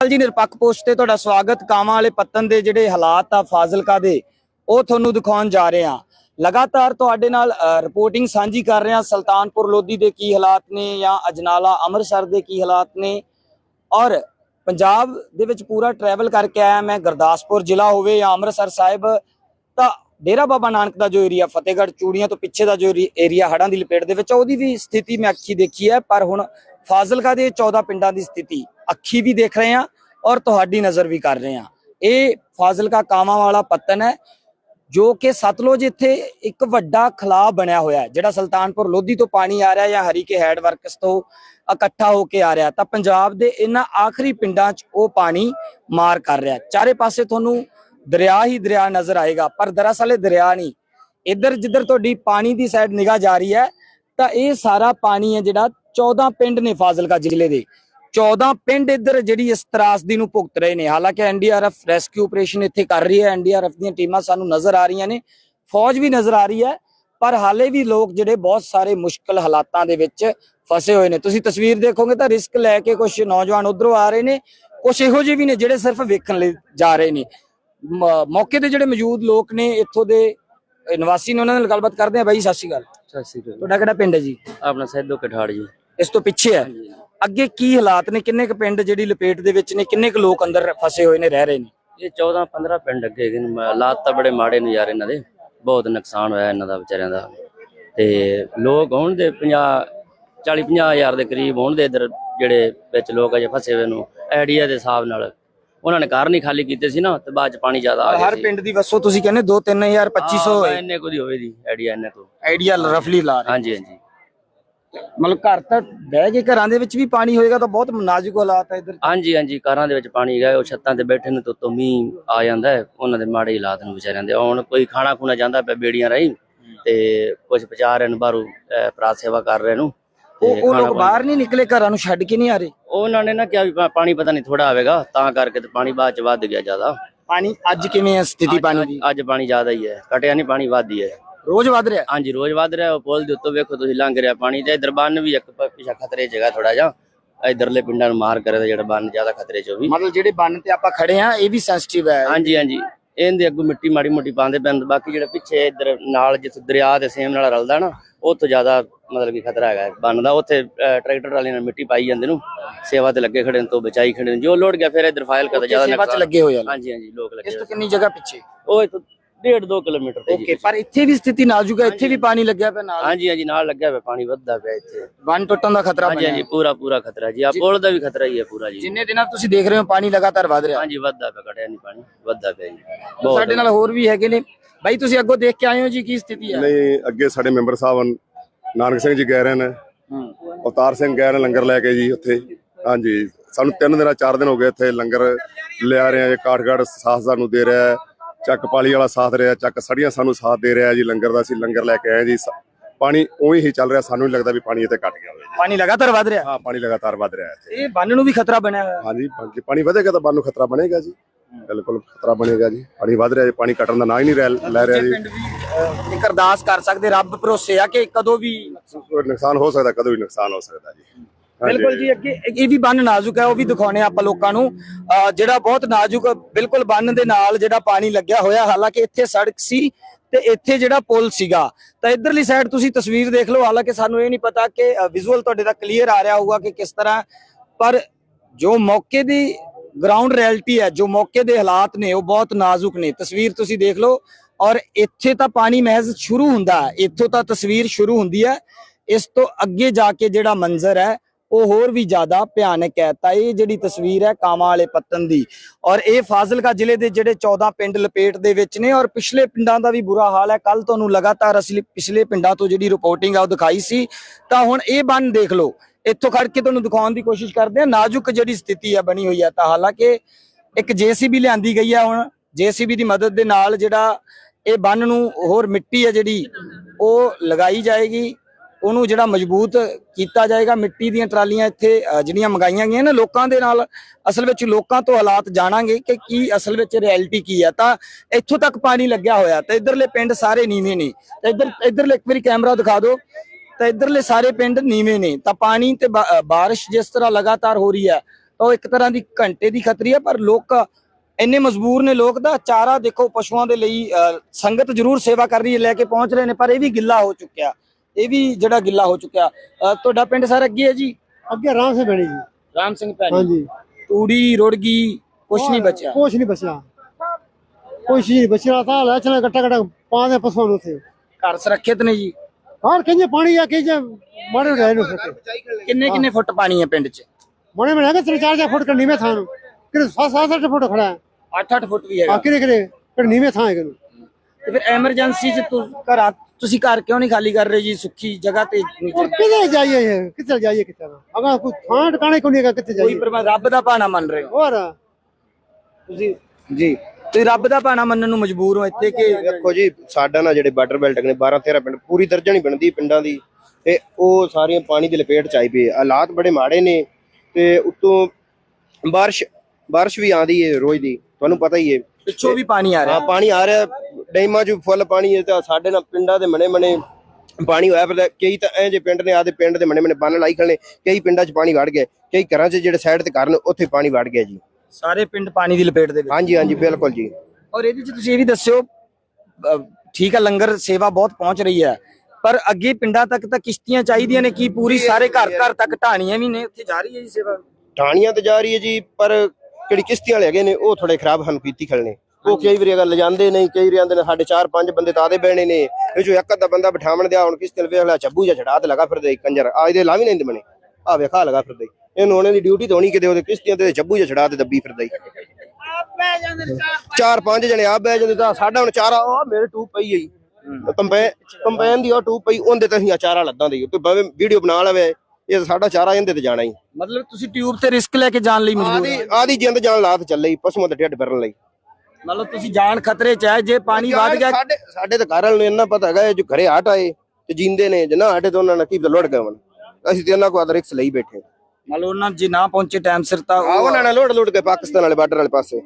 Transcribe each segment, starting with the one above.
ਜੀ ਨਿਰਪੱਖ ਪੋਸਟ ਤੇ ਤੁਹਾਡਾ ਸਵਾਗਤ। ਕਾਵਾਂ ਵਾਲੇ ਪੱਤਨ ਦੇ ਜਿਹੜੇ ਹਾਲਾਤ ਆ ਫਾਜ਼ਿਲਕਾ ਦੇ, ਉਹ ਤੁਹਾਨੂੰ ਦਿਖਾਉਣ ਜਾ ਰਹੇ ਹਾਂ। ਲਗਾਤਾਰ ਤੁਹਾਡੇ ਨਾਲ ਰਿਪੋਰਟਿੰਗ ਸਾਂਝੀ ਕਰ ਰਹੇ ਹਾਂ। ਸੁਲਤਾਨਪੁਰ ਲੋਧੀ ਦੇ ਕੀ ਹਾਲਾਤ ਨੇ ਜਾਂ ਅਜਨਾਲਾ ਅੰਮ੍ਰਿਤਸਰ ਦੇ ਕੀ ਹਾਲਾਤ ਨੇ? ਔਰ ਪੰਜਾਬ ਦੇ ਵਿੱਚ ਪੂਰਾ ਟਰੈਵਲ ਕਰਕੇ ਆਇਆ ਮੈਂ, ਗੁਰਦਾਸਪੁਰ ਜ਼ਿਲ੍ਹਾ ਹੋਵੇ ਜਾਂ ਅੰਮ੍ਰਿਤਸਰ ਸਾਹਿਬ, ਤਾਂ ਡੇਰਾ ਬਾਬਾ ਨਾਨਕ ਦਾ ਜੋ ਏਰੀਆ ਫਤਿਹਗੜ੍ਹ ਚੂੜੀਆਂ ਤੋਂ ਪਿੱਛੇ ਦਾ ਜੋ ਏਰੀਆ ਹੜਾਂ ਦੀ ਲਪੇਟ ਦੇ ਵਿੱਚ, ਉਹਦੀ ਵੀ ਸਥਿਤੀ ਮੈਂ ਅੱਖੀ ਦੇਖੀ ਹੈ। ਪਰ ਹੁਣ ਫਾਜ਼ਿਲਕਾ ਦੇ 14 ਪਿੰਡਾਂ ਦੀ ਸਥਿਤੀ ਅੱਖੀ ਵੀ ਦੇਖ ਰਹੇ ਹਾਂ ਔਰ ਤੁਹਾਡੀ ਨਜ਼ਰ ਵੀ ਕਰ ਰਹੇ ਹਾਂ। ਇਹ ਫਾਜ਼ਿਲਕਾ ਕਾਵਾਂ ਵਾਲਾ ਪੱਤਨ ਹੈ, ਜੋ ਕਿ ਸਤਲੁਜ ਇੱਥੇ ਇੱਕ ਵੱਡਾ ਖਲਾਅ ਬਣਿਆ ਹੋਇਆ ਹੈ, ਜਿਹੜਾ ਸੁਲਤਾਨਪੁਰ ਲੋਧੀ ਤੋਂ ਪਾਣੀ ਆ ਰਿਹਾ ਜਾਂ ਹਰੀਕੇ ਹੈਡ ਵਰਕਸ ਤੋਂ ਇਕੱਠਾ ਹੋ ਕੇ ਆ ਰਿਹਾ ਤਾਂ ਪੰਜਾਬ ਦੇ ਇਹਨਾਂ ਆਖਰੀ ਪਿੰਡਾਂ 'ਚ ਉਹ ਪਾਣੀ ਮਾਰ ਕਰ ਰਿਹਾ ਚਾਰੇ ਪਾਸੇ ਤੁਹਾਨੂੰ ਦਰਿਆ ਹੀ ਦਰਿਆ ਨਜ਼ਰ ਆਏਗਾ, ਪਰ ਦਰਅਸਲ ਇਹ ਦਰਿਆ ਨਹੀਂ। ਇੱਧਰ ਜਿੱਧਰ ਤੁਹਾਡੀ ਪਾਣੀ ਦੀ ਸਾਈਡ ਨਿਗਾਹ ਜਾ ਰਹੀ ਹੈ, ਤਾਂ ਇਹ ਸਾਰਾ ਪਾਣੀ ਹੈ ਜਿਹੜਾ 14 ਪਿੰਡ ਨੇ ਫਾਜ਼ਿਲਕਾ ਜ਼ਿਲ੍ਹੇ ਦੇ। 14 ਪਿੰਡ ਇੱਧਰ ਜਿਹੜੀ ਇਸ ਤਰਾਸਦੀ ਨੂੰ ਭੁਗਤ ਰਹੇ ਨੇ। ਹਾਲਾਂਕਿ ਐਨਡੀਆਰਐਫ ਰੈਸਕਿਊ ਆਪਰੇਸ਼ਨ ਇੱਥੇ ਕਰ ਰਹੀ ਹੈ। ਐਨਡੀਆਰਐਫ ਦੀਆਂ ਟੀਮਾਂ ਸਾਨੂੰ ਨਜ਼ਰ ਆ ਰਹੀਆਂ ਨੇ। ਫੌਜ ਵੀ ਨਜ਼ਰ ਆ ਰਹੀ ਹੈ ਪਰ ਹਾਲੇ ਵੀ ਲੋਕ ਜਿਹੜੇ ਬਹੁਤ ਸਾਰੇ ਮੁਸ਼ਕਲ ਹਾਲਾਤਾਂ ਦੇ ਵਿੱਚ ਫਸੇ ਹੋਏ ਨੇ। ਤੁਸੀਂ ਤਸਵੀਰ ਦੇਖੋਗੇ ਤਾਂ ਰਿਸਕ ਲੈ ਕੇ ਕੁਝ ਨੌਜਵਾਨ ਉਧਰੋਂ ਆ ਰਹੇ ਨੇ। ਕੁਝ ਇਹੋ ਜਿਹੇ ਵੀ ਨੇ ਜਿਹੜੇ ਸਿਰਫ ਵੇਖਣ ਲਈ ਜਾ ਰਹੇ ਨੇ। ਮੌਕੇ ਤੇ ਜਿਹੜੇ ਮੌਜੂਦ ਲੋਕ ਨੇ ਇੱਥੋਂ ਦੇ ਨਿਵਾਸੀ ਨੇ ਉਹਨਾਂ ਨਾਲ ਗੱਲਬਾਤ ਕਰਦੇ ਆ ਬਾਈ ਸਤਿ ਸ਼੍ਰੀ ਅਕਾਲ। ਸਤਿ ਸ਼੍ਰੀ ਅਕਾਲ। ਤੁਹਾਡਾ ਕਿਹੜਾ ਪਿੰਡ ਹੈ ਜੀ? ਆਪਣਾ ਸੈਦੋ ਕਠਾੜ ਜੀ। ਇਸ ਤੋਂ ਪਿੱਛੇ ਹੈ। ਅੱਗੇ ਕੀ ਹਾਲਾਤ ਨੇ? ਕਿੰਨੇ ਕੁ ਪਿੰਡ ਜਿਹੜੀ ਲਪੇਟ ਦੇ ਵਿੱਚ ਨੇ? ਕਿੰਨੇ ਕੁ ਲੋਕ ਅੰਦਰ ਫਸੇ ਹੋਏ ਨੇ ਰਹਿ ਰਹੇ ਨੇ? ਇਹ 14 15 ਪਿੰਡ ਅੱਗੇ ਹੈਗੇ ਨੇ। ਹਾਲਾਤ ਤਾਂ ਬੜੇ ਮਾੜੇ ਨੇ ਯਾਰ ਇਹਨਾਂ ਦੇ। ਬਹੁਤ ਨੁਕਸਾਨ ਹੋਇਆ ਇਹਨਾਂ ਦਾ ਵਿਚਾਰਿਆਂ ਦਾ। ਤੇ ਲੋਕ ਹੋਣ ਦੇ 50 40 50 ਹਜ਼ਾਰ ਦੇ ਕਰੀਬ ਹੋਣ ਦੇ ਇਧਰ ਜਿਹੜੇ ਵਿੱਚ ਲੋਕ ਅਜੇ ਫਸੇ ਹੋਏ ਨੂੰ ਆਈਡੀਆ ਦੇ ਹਿਸਾਬ ਨਾਲ। ਉਹਨਾਂ ਨੇ ਘਰ ਨਹੀਂ ਖਾਲੀ ਕੀਤੇ ਸੀ ਨਾ ਤੇ ਬਾਅਦ ਚ ਪਾਣੀ ਜ਼ਿਆਦਾ ਆ ਗਿਆ ਹਰ ਸੀ। ਪਿੰਡ ਦੀ ਵਸੋਂ ਤੁਸੀਂ ਕਹਿੰਦੇ 2 3000 2500 ਹਾਂ, ਇੰਨੇ ਕੁ ਦੀ ਹੋਵੇ ਦੀ ਆਈਡੀਆ ਇੰਨੇ ਤੋਂ। ਆਈਡੀਆ ਰਫਲੀ ਲਾ ਰਹੇ। ਹਾਂਜੀ ਹਾਂਜੀ। ਮਤਲਬ ਘਰ ਤਾਂ ਬਹਿ ਕੇ ਘਰਾਂ ਦੇ ਵਿੱਚ ਵੀ ਪਾਣੀ ਹੋਏਗਾ ਤਾਂ ਬਹੁਤ ਨਾਜ਼ੁਕ ਹਾਲਾਤ ਹੈ ਇੱਧਰ। ਹਾਂਜੀ ਹਾਂਜੀ ਘਰਾਂ ਦੇ ਵਿੱਚ ਪਾਣੀ ਗਿਆ ਉਹ ਛੱਤਾਂ ਤੇ ਬੈਠੇ ਨੇ ਤੋਂ ਮੀਂਹ ਆ ਜਾਂਦਾ ਹੈ ਉਹਨਾਂ ਦੇ ਮਾੜੇ ਹਾਲਾਤ ਨੂੰ ਵਿਚਾਰਿਆਂ ਦੇ। ਹੁਣ ਕੋਈ ਖਾਣਾ ਖੂਣਾ ਜਾਂਦਾ ਪਿਆ ਬੇੜੀਆਂ ਰਾਹੀਂ ਤੇ ਕੁਝ ਵਿਚਾਰ ਰਹੇ ਨੇ ਬਾਹਰੋਂ ਪ੍ਰਾਤ ਸੇਵਾ ਕਰ ਰਹੇ ਨੂੰ ਉਹ ਉਹ ਲੋਕ ਬਾਹਰ ਨਹੀਂ ਨਿਕਲੇ ਘਰਾਂ ਨੂੰ ਛੱਡ ਕੇ ਨਹੀਂ ਆ ਰਹੇ? ਉਹਨਾਂ ਨੇ ਨਾ ਕਿਹਾ ਵੀ ਪਾਣੀ ਪਤਾ ਨਹੀਂ ਥੋੜਾ ਆਵੇਗਾ ਤਾਂ ਕਰਕੇ ਤੇ ਪਾਣੀ ਬਾਅਦ ਚ ਵੱਧ ਗਿਆ ਜ਼ਿਆਦਾ। ਪਾਣੀ ਅੱਜ ਕਿਵੇਂ ਹੈ ਸਥਿਤੀ ਪਾਣੀ ਦੀ? ਅੱਜ ਪਾਣੀ ਜ਼ਿਆਦਾ ਹੀ ਹੈ ਕਟਿਆ ਨਹੀਂ ਪਾਣੀ ਵੱਧ ਹੀ ਹੈ। ਰੋਜ਼ ਵੱਧ ਰਿਹਾ? ਹਾਂਜੀ ਰੋਜ਼ ਵੱਧ ਰਿਹਾ। ਉਹ ਪੁਲ ਦੇ ਉੱਤੋਂ ਵੇਖੋ ਤੁਸੀਂ ਲੰਘ ਰਿਹਾ ਪਾਣੀ ਤੇ ਇਧਰ ਬੰਨ ਵੀ ਇੱਕ ਪਿਛਾ ਖਤਰੇ ਜਗ੍ਹਾ ਥੋੜਾ ਜਿਹਾ। ਇਧਰਲੇ ਪਿੰਡਾਂ ਨੂੰ ਮਾਰ ਕਰੇ ਦਾ ਜਿਹੜਾ ਬੰਨ ਜ਼ਿਆਦਾ ਖਤਰੇ ਚ ਵੀ। ਮਤਲਬ ਜਿਹੜੇ ਬੰਨ ਤੇ ਆਪਾਂ ਖੜੇ ਆ ਇਹ ਵੀ ਸੈਂਸਿਟਿਵ ਹੈ। ਹਾਂਜੀ ਹਾਂਜੀ। ਇਹਦੇ ਅੱਗੋਂ ਮਿੱਟੀ ਮਾੜੀ ਮੋਟੀ ਪਾਉਂਦੇ ਪੈਣ ਬਾਕੀ ਜਿਹੜਾ ਪਿੱਛੇ ਇੱਧਰ ਨਾਲ ਜਿੱਥੇ ਦਰਿਆ ਦੇ ਸੇਮ ਨਾਲ ਰਲਦਾ ਨਾ ਉੱਥੇ ਜ਼ਿਆਦਾ ਮਤਲਬ ਕਿ ਖਤਰਾ ਹੈਗਾ। ਬਣਦਾ ਉੱਥੇ ਅਹ, ਟਰੈਕਟਰ ਵਾਲੇ ਨਾਲ ਮਿੱਟੀ ਪਾਈ ਜਾਂਦੇ ਨੂੰ। ਸੇਵਾ ਤੇ ਲੱਗੇ ਖੜੇ ਤੋਂ ਬਚਾਈ ਖੜੇ ਜੋ ਲੋੜ ਗਿਆ ਫਿਰ ਇੱਧਰ ਫਾਇਲ ਕਰਦਾ ਜ਼ਿਆਦਾ ਨੁਕਸਾਨ। ਲੱਗੇ ਹੋਏ। ਹਾਂਜੀ ਹਾਂਜੀ ਲੋਕ ਲੱਗੇ ਇਸ ਤੋਂ। ਕਿੰਨੀ ਜਗ੍ਹਾ ਪਿੱਛੇ? ਉਹ ਇੱਥੋਂ ਡੇਢ 2 ਕਿਲੋਮੀਟਰ ਤੇ ਓਕੇ ਜੀ ਪਰ ਇੱਥੇ ਵੀ ਸਥਿਤੀ ਨਾਜ਼ੁਕ ਹੈ ਇੱਥੇ ਵੀ ਪਾਣੀ ਲੱਗਿਆ ਪਿਆ ਨਾਲ? ਹਾਂਜੀ ਹਾਂਜੀ ਨਾਲ ਲੱਗਿਆ ਹੋਇਆ ਪਾਣੀ ਵੱਧਦਾ ਪਿਆ ਇੱਥੇ। ਬੰਨ ਟੁੱਟਣ ਦਾ ਖਤਰਾ ਹਾਂਜੀ ਬਣਿਆ ਹਾਂਜੀ ਪੂਰਾ ਪੂਰਾ ਖਤਰਾ ਜੀ। ਆ ਪੁਲ ਦਾ ਵੀ ਖਤਰਾ ਹੀ ਹੈ ਪੂਰਾ ਜੀ। ਜਿੰਨੇ ਦਿਨਾਂ ਤੁਸੀਂ ਦੇਖ ਰਹੇ ਹੋ ਪਾਣੀ ਲਗਾਤਾਰ ਵਧ ਰਿਹਾ। ਹਾਂਜੀ ਵੱਧਦਾ ਪਿਆ ਘਟਿਆ ਨਹੀਂ ਪਾਣੀ ਵੱਧਦਾ ਪਿਆ ਜੀ। ਬਹੁਤ ਸਾਡੇ ਨਾਲ ਹੋਰ ਵੀ ਹੈਗੇ ਨੇ। ਬਾਈ ਤੁਸੀਂ ਅੱਗੋਂ ਦੇਖ ਕੇ ਆਏ ਹੋ ਜੀ ਕੀ ਸਥਿਤੀ ਹੈ? ਨਹੀਂ ਅੱਗੇ ਸਾਡੇ ਮੈਂਬਰ ਸਾਹਿਬ ਨਾਨਕ ਸਿੰਘ ਜੀ ਗਏ ਰਹੇ ਨੇ। ਹੂੰ। ਅਵਤਾਰ ਸਿੰਘ ਗਏ ਨੇ ਲੰਗਰ ਲੈ ਕੇ ਜੀ ਉੱਥੇ। ਹਾਂਜੀ ਸਾਨੂੰ ਤਿੰਨ ਦਿਨਾਂ ਚਾਰ ਦਿਨ ਹੋ ਗਏ ਇੱਥੇ ਲੰਗਰ ਲਿਆ ਰਹੇ ਆ ਜੀ ਕਾਠਗੜ੍ਹ ਸਾਥ ਸਾਨੂੰ ਦੇ ਰਿਹਾ ਹੈ। ਚੱਕ ਪਾਲੀ ਵਾਲਾ ਸਾਥ ਰਿਹਾ ਚੱਕ ਸੜੀਆਂ ਸਾਨੂੰ ਸਾਥ ਦੇ ਰਿਹਾ ਜੀ ਲੰਗਰ ਦਾ ਅਸੀਂ ਲੰਗਰ ਲੈ ਕੇ ਆਏ ਜੀ ਪਾਣੀ ਉਵੇਂ ਹੀ ਚੱਲ ਰਿਹਾ ਸਾਨੂੰ ਨਹੀਂ ਲੱਗਦਾ ਵੀ ਪਾਣੀ ਇੱਥੇ ਘਟ ਗਿਆ ਹੋਵੇ ਪਾਣੀ ਲਗਾਤਾਰ ਵਧ ਰਿਹਾ? ਹਾਂ ਪਾਣੀ ਲਗਾਤਾਰ ਵੱਧ ਰਿਹਾ ਹੈ ਇੱਥੇ। ਇਹ ਬੰਨ ਨੂੰ ਵੀ ਖਤਰਾ ਬਣਿਆ ਹੋਇਆ। ਹਾਂਜੀ ਜੇ ਪਾਣੀ ਵਧੇਗਾ ਤਾਂ ਬੰਨ ਨੂੰ ਖਤਰਾ ਬਣੇਗਾ ਜੀ। ਬਿਲਕੁਲ ਖਤਰਾ ਬਣੇਗਾ ਜੀ। ਪਾਣੀ ਵੱਧ ਰਿਹਾ ਜੀ ਪਾਣੀ ਘਟਣ ਦਾ ਨਾਂ ਹੀ ਨਹੀਂ ਲੈ ਰਿਹਾ ਜੀ ਇੱਕ ਅਰਦਾਸ ਕਰ ਸਕਦੇ ਰੱਬ ਭਰੋਸੇ ਆ ਕਿ ਕਦੋਂ ਵੀ ਨੁਕਸਾਨ ਹੋ ਸਕਦਾ ਕਦੋਂ ਵੀ ਨੁਕਸਾਨ ਹੋ ਸਕਦਾ ਜੀ। ਬਿਲਕੁਲ ਜੀ, ਅੱਗੇ ਇਹ ਵੀ ਬੰਨ ਨਾਜ਼ੁਕ ਹੈ, ਉਹ ਵੀ ਦਿਖਾਉਣੇ ਆਪਾਂ ਲੋਕਾਂ ਨੂੰ। ਜਿਹੜਾ ਬਹੁਤ ਨਾਜ਼ੁਕ, ਬਿਲਕੁਲ ਬੰਨ ਦੇ ਨਾਲ ਜਿਹੜਾ ਪਾਣੀ ਲੱਗਿਆ ਹੋਇਆ, ਹਾਲਾਂਕਿ ਇੱਥੇ ਸੜਕ ਸੀ ਤੇ ਇੱਥੇ ਜਿਹੜਾ ਪੁਲ ਸੀਗਾ। ਤਾਂ ਇਧਰਲੀ ਸਾਈਡ ਤੁਸੀਂ ਤਸਵੀਰ ਦੇਖ ਲਓ, ਹਾਲਾਂਕਿ ਸਾਨੂੰ ਇਹ ਨਹੀਂ ਪਤਾ ਕਿ ਵਿਜ਼ੂਅਲ ਤੁਹਾਡੇ ਦਾ ਕਲੀਅਰ ਆ ਰਿਹਾ ਹੋਊਗਾ ਕਿ ਕਿਸ ਤਰ੍ਹਾਂ, ਪਰ ਜੋ ਮੌਕੇ ਦੀ ਗਰਾਊਂਡ ਰਿਐਲਿਟੀ ਹੈ, ਜੋ ਮੌਕੇ ਦੇ ਹਾਲਾਤ ਨੇ, ਉਹ ਬਹੁਤ ਨਾਜ਼ੁਕ ਨੇ। ਤਸਵੀਰ ਤੁਸੀਂ ਦੇਖ ਲਓ, ਔਰ ਇੱਥੇ ਤਾਂ ਪਾਣੀ ਮਹਿਜ਼ ਸ਼ੁਰੂ ਹੁੰਦਾ ਹੈ, ਇੱਥੋਂ ਤਾਂ ਤਸਵੀਰ ਸ਼ੁਰੂ ਹੁੰਦੀ ਹੈ। ਇਸ ਤੋਂ ਅੱਗੇ ਜਾ ਕੇ ਜਿਹੜਾ ਮੰਜ਼ਰ ਹੈ ਉਹ ਹੋਰ ਵੀ ਜ਼ਿਆਦਾ ਭਿਆਨਕ ਹੈ। ਤਾਂ ਇਹ ਜਿਹੜੀ ਤਸਵੀਰ ਹੈ ਕਾਵਾਂ ਵਾਲੇ ਪੱਤਨ ਦੀ। ਔਰ ਇਹ ਫਾਜ਼ਿਲਕਾ ਜ਼ਿਲ੍ਹੇ ਦੇ ਜਿਹੜੇ 14 ਪਿੰਡ ਲਪੇਟ ਦੇ ਵਿੱਚ ਨੇ ਔਰ ਪਿਛਲੇ ਪਿੰਡਾਂ ਦਾ ਵੀ ਬੁਰਾ ਹਾਲ ਹੈ। ਕੱਲ ਤੁਹਾਨੂੰ ਲਗਾਤਾਰ ਅਸੀਂ ਪਿਛਲੇ ਪਿੰਡਾਂ ਤੋਂ ਜਿਹੜੀ ਰਿਪੋਰਟਿੰਗ ਆ ਉਹ ਦਿਖਾਈ ਸੀ। ਤਾਂ ਹੁਣ ਇਹ ਬੰਨ ਦੇਖ ਲਓ। ਇੱਥੋਂ ਖੜ ਕੇ ਤੁਹਾਨੂੰ ਦਿਖਾਉਣ ਦੀ ਕੋਸ਼ਿਸ਼ ਕਰਦੇ ਆ ਨਾਜ਼ੁਕ ਜਿਹੜੀ ਸਥਿਤੀ ਹੈ ਬਣੀ ਹੋਈ ਹੈ ਤਾਂ ਹਾਲਾਂਕਿ ਇੱਕ ਜੀਸੀਬੀ ਲਿਆਂਦੀ ਗਈ ਹੈ ਹੁਣ। ਜੀਸੀਬੀ ਦੀ ਮਦਦ ਦੇ ਨਾਲ ਜਿਹੜਾ ਇਹ ਬੰਨ ਨੂੰ ਹੋਰ ਮਿੱਟੀ ਹੈ ਜਿਹੜੀ, ਉਹ ਲਗਾਈ ਜਾਏਗੀ। ਉਹਨੂੰ ਜਿਹੜਾ ਮਜ਼ਬੂਤ ਕੀਤਾ ਜਾਏਗਾ ਮਿੱਟੀ ਦੀਆਂ ਟਰਾਲੀਆਂ ਇੱਥੇ ਜਿਹੜੀਆਂ ਮੰਗਾਈਆਂ ਗਈਆਂ ਨੇ ਲੋਕਾਂ ਦੇ ਨਾਲ ਅਸਲ ਵਿੱਚ ਲੋਕਾਂ ਤੋਂ ਹਾਲਾਤ ਜਾਣਾਂਗੇ ਕਿ ਕੀ ਅਸਲ ਵਿੱਚ ਰਿਐਲਿਟੀ ਕੀ ਹੈ ਤਾਂ ਇੱਥੋਂ ਤੱਕ ਪਾਣੀ ਲੱਗਿਆ ਹੋਇਆ ਤੇ ਇਧਰਲੇ ਪਿੰਡ ਸਾਰੇ ਨੀਵੇਂ ਨੇ। ਤੇ ਇਧਰ ਇਧਰਲੇ ਇੱਕ ਵਾਰੀ ਕੈਮਰਾ ਦਿਖਾ ਦਿਓ ਤਾਂ ਇਧਰਲੇ ਸਾਰੇ ਪਿੰਡ ਨੀਵੇਂ ਨੇ। ਤਾਂ ਪਾਣੀ ਤੇ ਬਾ- ਬਾਰਿਸ਼ ਜਿਸ ਤਰ੍ਹਾਂ ਲਗਾਤਾਰ ਹੋ ਰਹੀ ਹੈ ਉਹ ਇੱਕ ਤਰ੍ਹਾਂ ਦੀ ਘੰਟੇ ਦੀ ਖਤਰੀ ਹੈ ਪਰ ਲੋਕ ਇੰਨੇ ਮਜਬੂਰ ਨੇ ਲੋਕ ਦਾ ਚਾਰਾ ਦੇਖੋ ਪਸ਼ੂਆਂ ਦੇ ਲਈ ਅ, ਸੰਗਤ ਜ਼ਰੂਰ ਸੇਵਾ ਕਰ ਰਹੀ ਹੈ ਲੈ ਕੇ ਪਹੁੰਚ ਰਹੇ ਨੇ ਪਰ ਇਹ ਵੀ ਗਿੱਲਾ ਹੋ ਚੁੱਕਿਆ। ਇਹ ਵੀ ਜਿਹੜਾ ਗਿੱਲਾ ਹੋ ਚੁੱਕਿਆ। ਅ, ਤੁਹਾਡਾ ਪਿੰਡ ਸਰ ਅੱਗੇ ਹੈ ਜੀ? ਅੱਗੇ ਆਰਾਮ ਸੇ ਬਣੀ ਜੀ। ਰਾਮ ਸਿੰਘ ਭੈਣੀ ਹਾਂਜੀ। ਤੂੜੀ ਰੁੜ ਗਈ ਕੁਛ ਨਹੀਂ ਬਚਿਆ। ਕੁਛ ਨਹੀਂ ਬਚਿਆ। ਕੋਈ ਨਹੀਂ ਬਚਿਆ। ਤਾਂ ਲੈ ਚਲੇ ਗੱਟਾ ਗੱਟਾ ਪਾਦੇ ਪਸ਼ੂਆਂ ਨੂੰ ਉੱਥੇ। ਘਰ ਸੁਰੱਖਿਅਤ ਨੇ ਜੀ? ਹਰ ਕਹਿੰਦੇ ਪਾਣੀ ਆ ਕਹਿੰਦੇ ਮਾੜੇ ਰਹਿ ਨੂੰ ਸਕੇ ਕਿੰਨੇ ਕਿੰਨੇ ਫੁੱਟ ਪਾਣੀ ਹੈ ਪਿੰਡ 'ਚ? ਮਾੜੇ ਮਿਲਿਆ ਕਿ ਤਿੰਨ ਚਾਰ ਚਾਰ ਫੁੱਟ ਨੀਵੇਂ ਥਾਂ ਨੂੰ। ਕਿ 7-7 ਫੁੱਟ ਖੜਾ ਹੈ। 8-8 ਫੁੱਟ ਵੀ ਆ ਹੈਗਾ ਕਿਰੇ ਕਿਰੇ ਕਿ ਨੀਵੇਂ ਥਾਂ ਹੈ ਕਿ ਤੇ ਫਿਰ ਐਮਰਜੈਂਸੀ 'ਚ ਤੁ- ਘਰਾਂ ਤੁਸੀਂ ਘਰ ਕਿਉਂ ਨਹੀਂ ਖਾਲੀ ਕਰ ਰਹੇ ਜੀ? ਸੁੱਖੀ ਜਗ੍ਹਾ ਤੇ ਨਹੀਂ ਔਰ ਕਿੱਥੇ ਜਾਈਏ ਇਹ? ਕਿੱਥੇ ਜਾਈਏ ਕਿੱਥੇ ਨਾ ਅਗਾ ਕੋਈ ਥਾਂ ਟਿਕਾਣੇ ਕੋਈ ਪਰਮਾ ਰੱਬ ਦਾ ਭਾਣਾ ਮੰਨ ਰਹੇ ਹੋ? ਹੋਰ? ਤੁਸੀਂ ਜੀ। ਤੁਸੀਂ ਰੱਬ ਦਾ ਭਾਣਾ ਮੰਨਣ ਨੂੰ ਮਜਬੂਰ ਹੋ ਇੱਥੇ ਕਿ ਦੇਖੋ ਜੀ ਸਾਡਾ ਨਾ ਜਿਹੜੇ ਬਾਰਡਰ ਬੈਲਟ ਨੇ 12 13 ਪਿੰਡ ਪੂਰੀ ਦਰਜਣੀ ਬਣਦੀ ਪਿੰਡਾਂ ਦੀ। ਤੇ ਉਹ ਸਾਰੀਆਂ ਪਾਣੀ ਦੀ ਲਪੇਟ ਚ ਆਈ ਪਈ ਹੈ। ਹਾਲਾਤ ਬੜੇ ਮਾੜੇ ਨੇ ਤੇ ਉਤੋਂ ਬਾਰਿਸ਼ ਬਾਰਿਸ਼ ਵੀ ਆਂਦੀ ਹੈ ਰੋਜ਼ ਦੀ। ਤੁਹਾਨੂੰ ਪਤਾ ਹੀ ਹੈ। ਪਿੱਛੋਂ ਵੀ ਪਾਣੀ ਆ ਰਿਹਾ। ਹਾਂ ਪਾਣੀ ਆ ਰਿਹਾ। ਡੈਮਾਂ 'ਚ ਫੁੱਲ ਪਾਣੀ ਹੈ ਤਾਂ ਸਾਡੇ ਨਾਲ ਪਿੰਡਾਂ ਦੇ ਮਣੇ ਮਣੇ ਪਾਣੀ ਹੋਇਆ ਪਰ ਕਈ ਤਾਂ ਐ ਜੇ ਪਿੰਡ ਨੇ ਆਦੇ ਪਿੰਡ ਦੇ ਮਣੇ ਮਣੇ ਬੰਨ ਲਾਈ ਖੜੇ ਕਈ ਪਿੰਡਾਂ 'ਚ ਪਾਣੀ ਵੜ ਗਿਆ। ਕਈ ਘਰਾਂ 'ਚ ਜਿਹੜੇ ਸਾਈਡ ਤੇ ਘਰ ਨੇ ਉੱਥੇ ਪਾਣੀ ਵੜ ਗਿਆ ਜੀ। ਸਾਰੇ ਪਿੰਡ ਪਾਣੀ ਦੀ ਲਪੇਟ ਦੇ ਵਿੱਚ? ਹਾਂਜੀ ਹਾਂਜੀ ਬਿਲਕੁਲ ਜੀ। ਔਰ ਇਹਦੇ 'ਚ ਤੁਸੀਂ ਇਹ ਵੀ ਦੱਸਿਓ ਠੀਕ ਹੈ ਲੰਗਰ ਸੇਵਾ ਬਹੁਤ ਪਹੁੰਚ ਰਹੀ ਹੈ। ਪਰ ਅੱਗੇ ਪਿੰਡਾਂ ਤੱਕ ਤਾਂ ਕਿਸ਼ਤੀਆਂ ਚਾਹੀਦੀਆਂ ਨੇ ਕੀ ਪੂਰੀ ਸਾਰੇ ਘਰ ਘਰ ਤੱਕ ਢਾਣੀਆਂ ਵੀ ਨੇ? ਉੱਥੇ ਜਾ ਰਹੀ ਹੈ ਜੀ ਸੇਵਾ? ਟਾਣੀਆਂ ਤੇ ਜਾ ਰਹੀ ਹੈ ਜੀ ਪਰ ਜਿਹੜੀ ਕਿਸ਼ਤੀਆਂ ਵਾਲੇ ਹੈਗੇ ਨੇ ਉਹ ਥੋੜੇ ਖਰਾਬ ਹਨ ਕੀਤੀ ਖਲਨੇ ਉਹ ਕਈ ਵਾਰੀ ਅਗਰ ਲਿਜਾਂਦੇ ਨਹੀਂ ਕਈ ਵਾਰੀ ਆਂਦੇ ਨੇ ਸਾਡੇ ਚਾਰ ਪੰਜ ਬੰਦੇ ਤਾਂ ਆਦੇ ਬਹਿਣੇ ਨੇ। ਇਹ ਜੋ ਇੱਕ ਅੱਧਾ ਬੰਦਾ ਬਿਠਾਵਣ ਦਿਆ ਹੁਣ ਕਿਸ਼ਤੀ ਵੇਖ ਲਿਆ ਚੱਬੂ ਜਾਂ ਛੜਾ ਤੇ ਲਗਾ ਫਿਰਦੇ ਕੰਜਰ। ਆ ਇਹਦੇ ਲਾ ਵੀ ਨਹੀਂ ਬਣੇ। ਆ ਵੇਖਾ ਲਗਾ ਫਿਰਦੇ ਇਹਨੂੰ ਉਹਨੇ ਦੀ ਡਿਊਟੀ ਤਾਂ ਹੋਣੀ ਕਿਤੇ ਉਹਦੇ ਕਿਸ਼ਤੀਆਂ ਤੇ ਚੱਬੂ ਜਾਂ ਛੜਾ ਤੇ ਦੱਬੀ ਫਿਰਦਾ ਹੀ ਚਾਰ ਪੰਜ ਜਣੇ ਆ ਬਹਿ ਜਾਂਦੇ ਤਾਂ ਸਾਡਾ ਹੁਣ ਚਾਰਾ ਉਹ ਮੇਰੇ ਟੂਬ ਪਈ ਆਈ ਕੰਪੈ ਕੰਪੈਨ ਦੀ ਉਹ ਟੂਬ ਪਈ ਉਹਦੇ ਤੇ ਅਸੀਂ ਚਾਰਾ ਲੱਦਾਂ ਦੇ ਤੇ ਭਾਵੇਂ ਵੀਡੀਓ ਬਣਾ ਲਵੇ ਇਹ ਸਾਡਾ ਚਾਰਾ ਇਹਦੇ ਤੇ ਜਾਣਾ ਹੀ ਮਤਲਬ ਤੁਸੀਂ ਟਿਊਬ ਤੇ ਰਿਸਕ ਲੈ ਕੇ ਜਾਣ ਲਈ ਮਜਬੂਰ ਆਦੀ ਹੋ ਆਦੀ ਜਿੰਦ ਜਾਨ ਲਾਤ ਚੱਲੇ ਹੀ ਪਸ਼ੂਆਂ ਦੇ ਢਿੱਡ ਭਰਨ ਲਈ। ਮਤਲਬ ਤੁਸੀਂ ਜਾਨ ਖਤਰੇ 'ਚ ਹੈ ਜੇ ਪਾਣੀ ਵੱਧ ਗਿਆ ਸਾਡੇ ਸਾਡੇ ਤਾਂ ਘਰ ਵਾਲੇ ਨੂੰ ਇੰਨਾ ਪਤਾ ਹੈਗਾ ਇਹ ਜੋ ਘਰੇ ਹਟ ਆਏ ਤੇ ਜਿੰਦੇ ਨੇ ਜੇ ਨਾ ਹਟੇ ਤਾਂ ਉਹਨਾਂ ਨੇ ਕੀ ਲੁੱਟ ਗਏ ਅਸੀਂ ਤੇ ਇਹਨਾਂ ਕੋ ਆਦਰ ਰਿਕਸ ਲਈ ਬੈਠੇ। ਮਤਲਬ ਉਹਨਾਂ ਜੇ ਨਾ ਪਹੁੰਚੇ ਟਾਈਮ ਸਿਰ ਤਾਂ ਆ ਉਹ- ਉਹਨਾਂ ਨੇ ਲੁੱਟ ਲੁੱਟ ਕੇ ਪਾਕਿਸਤਾਨ ਵਾਲੇ ਬਾਰਡਰ ਵਾਲੇ ਪਾਸੇ।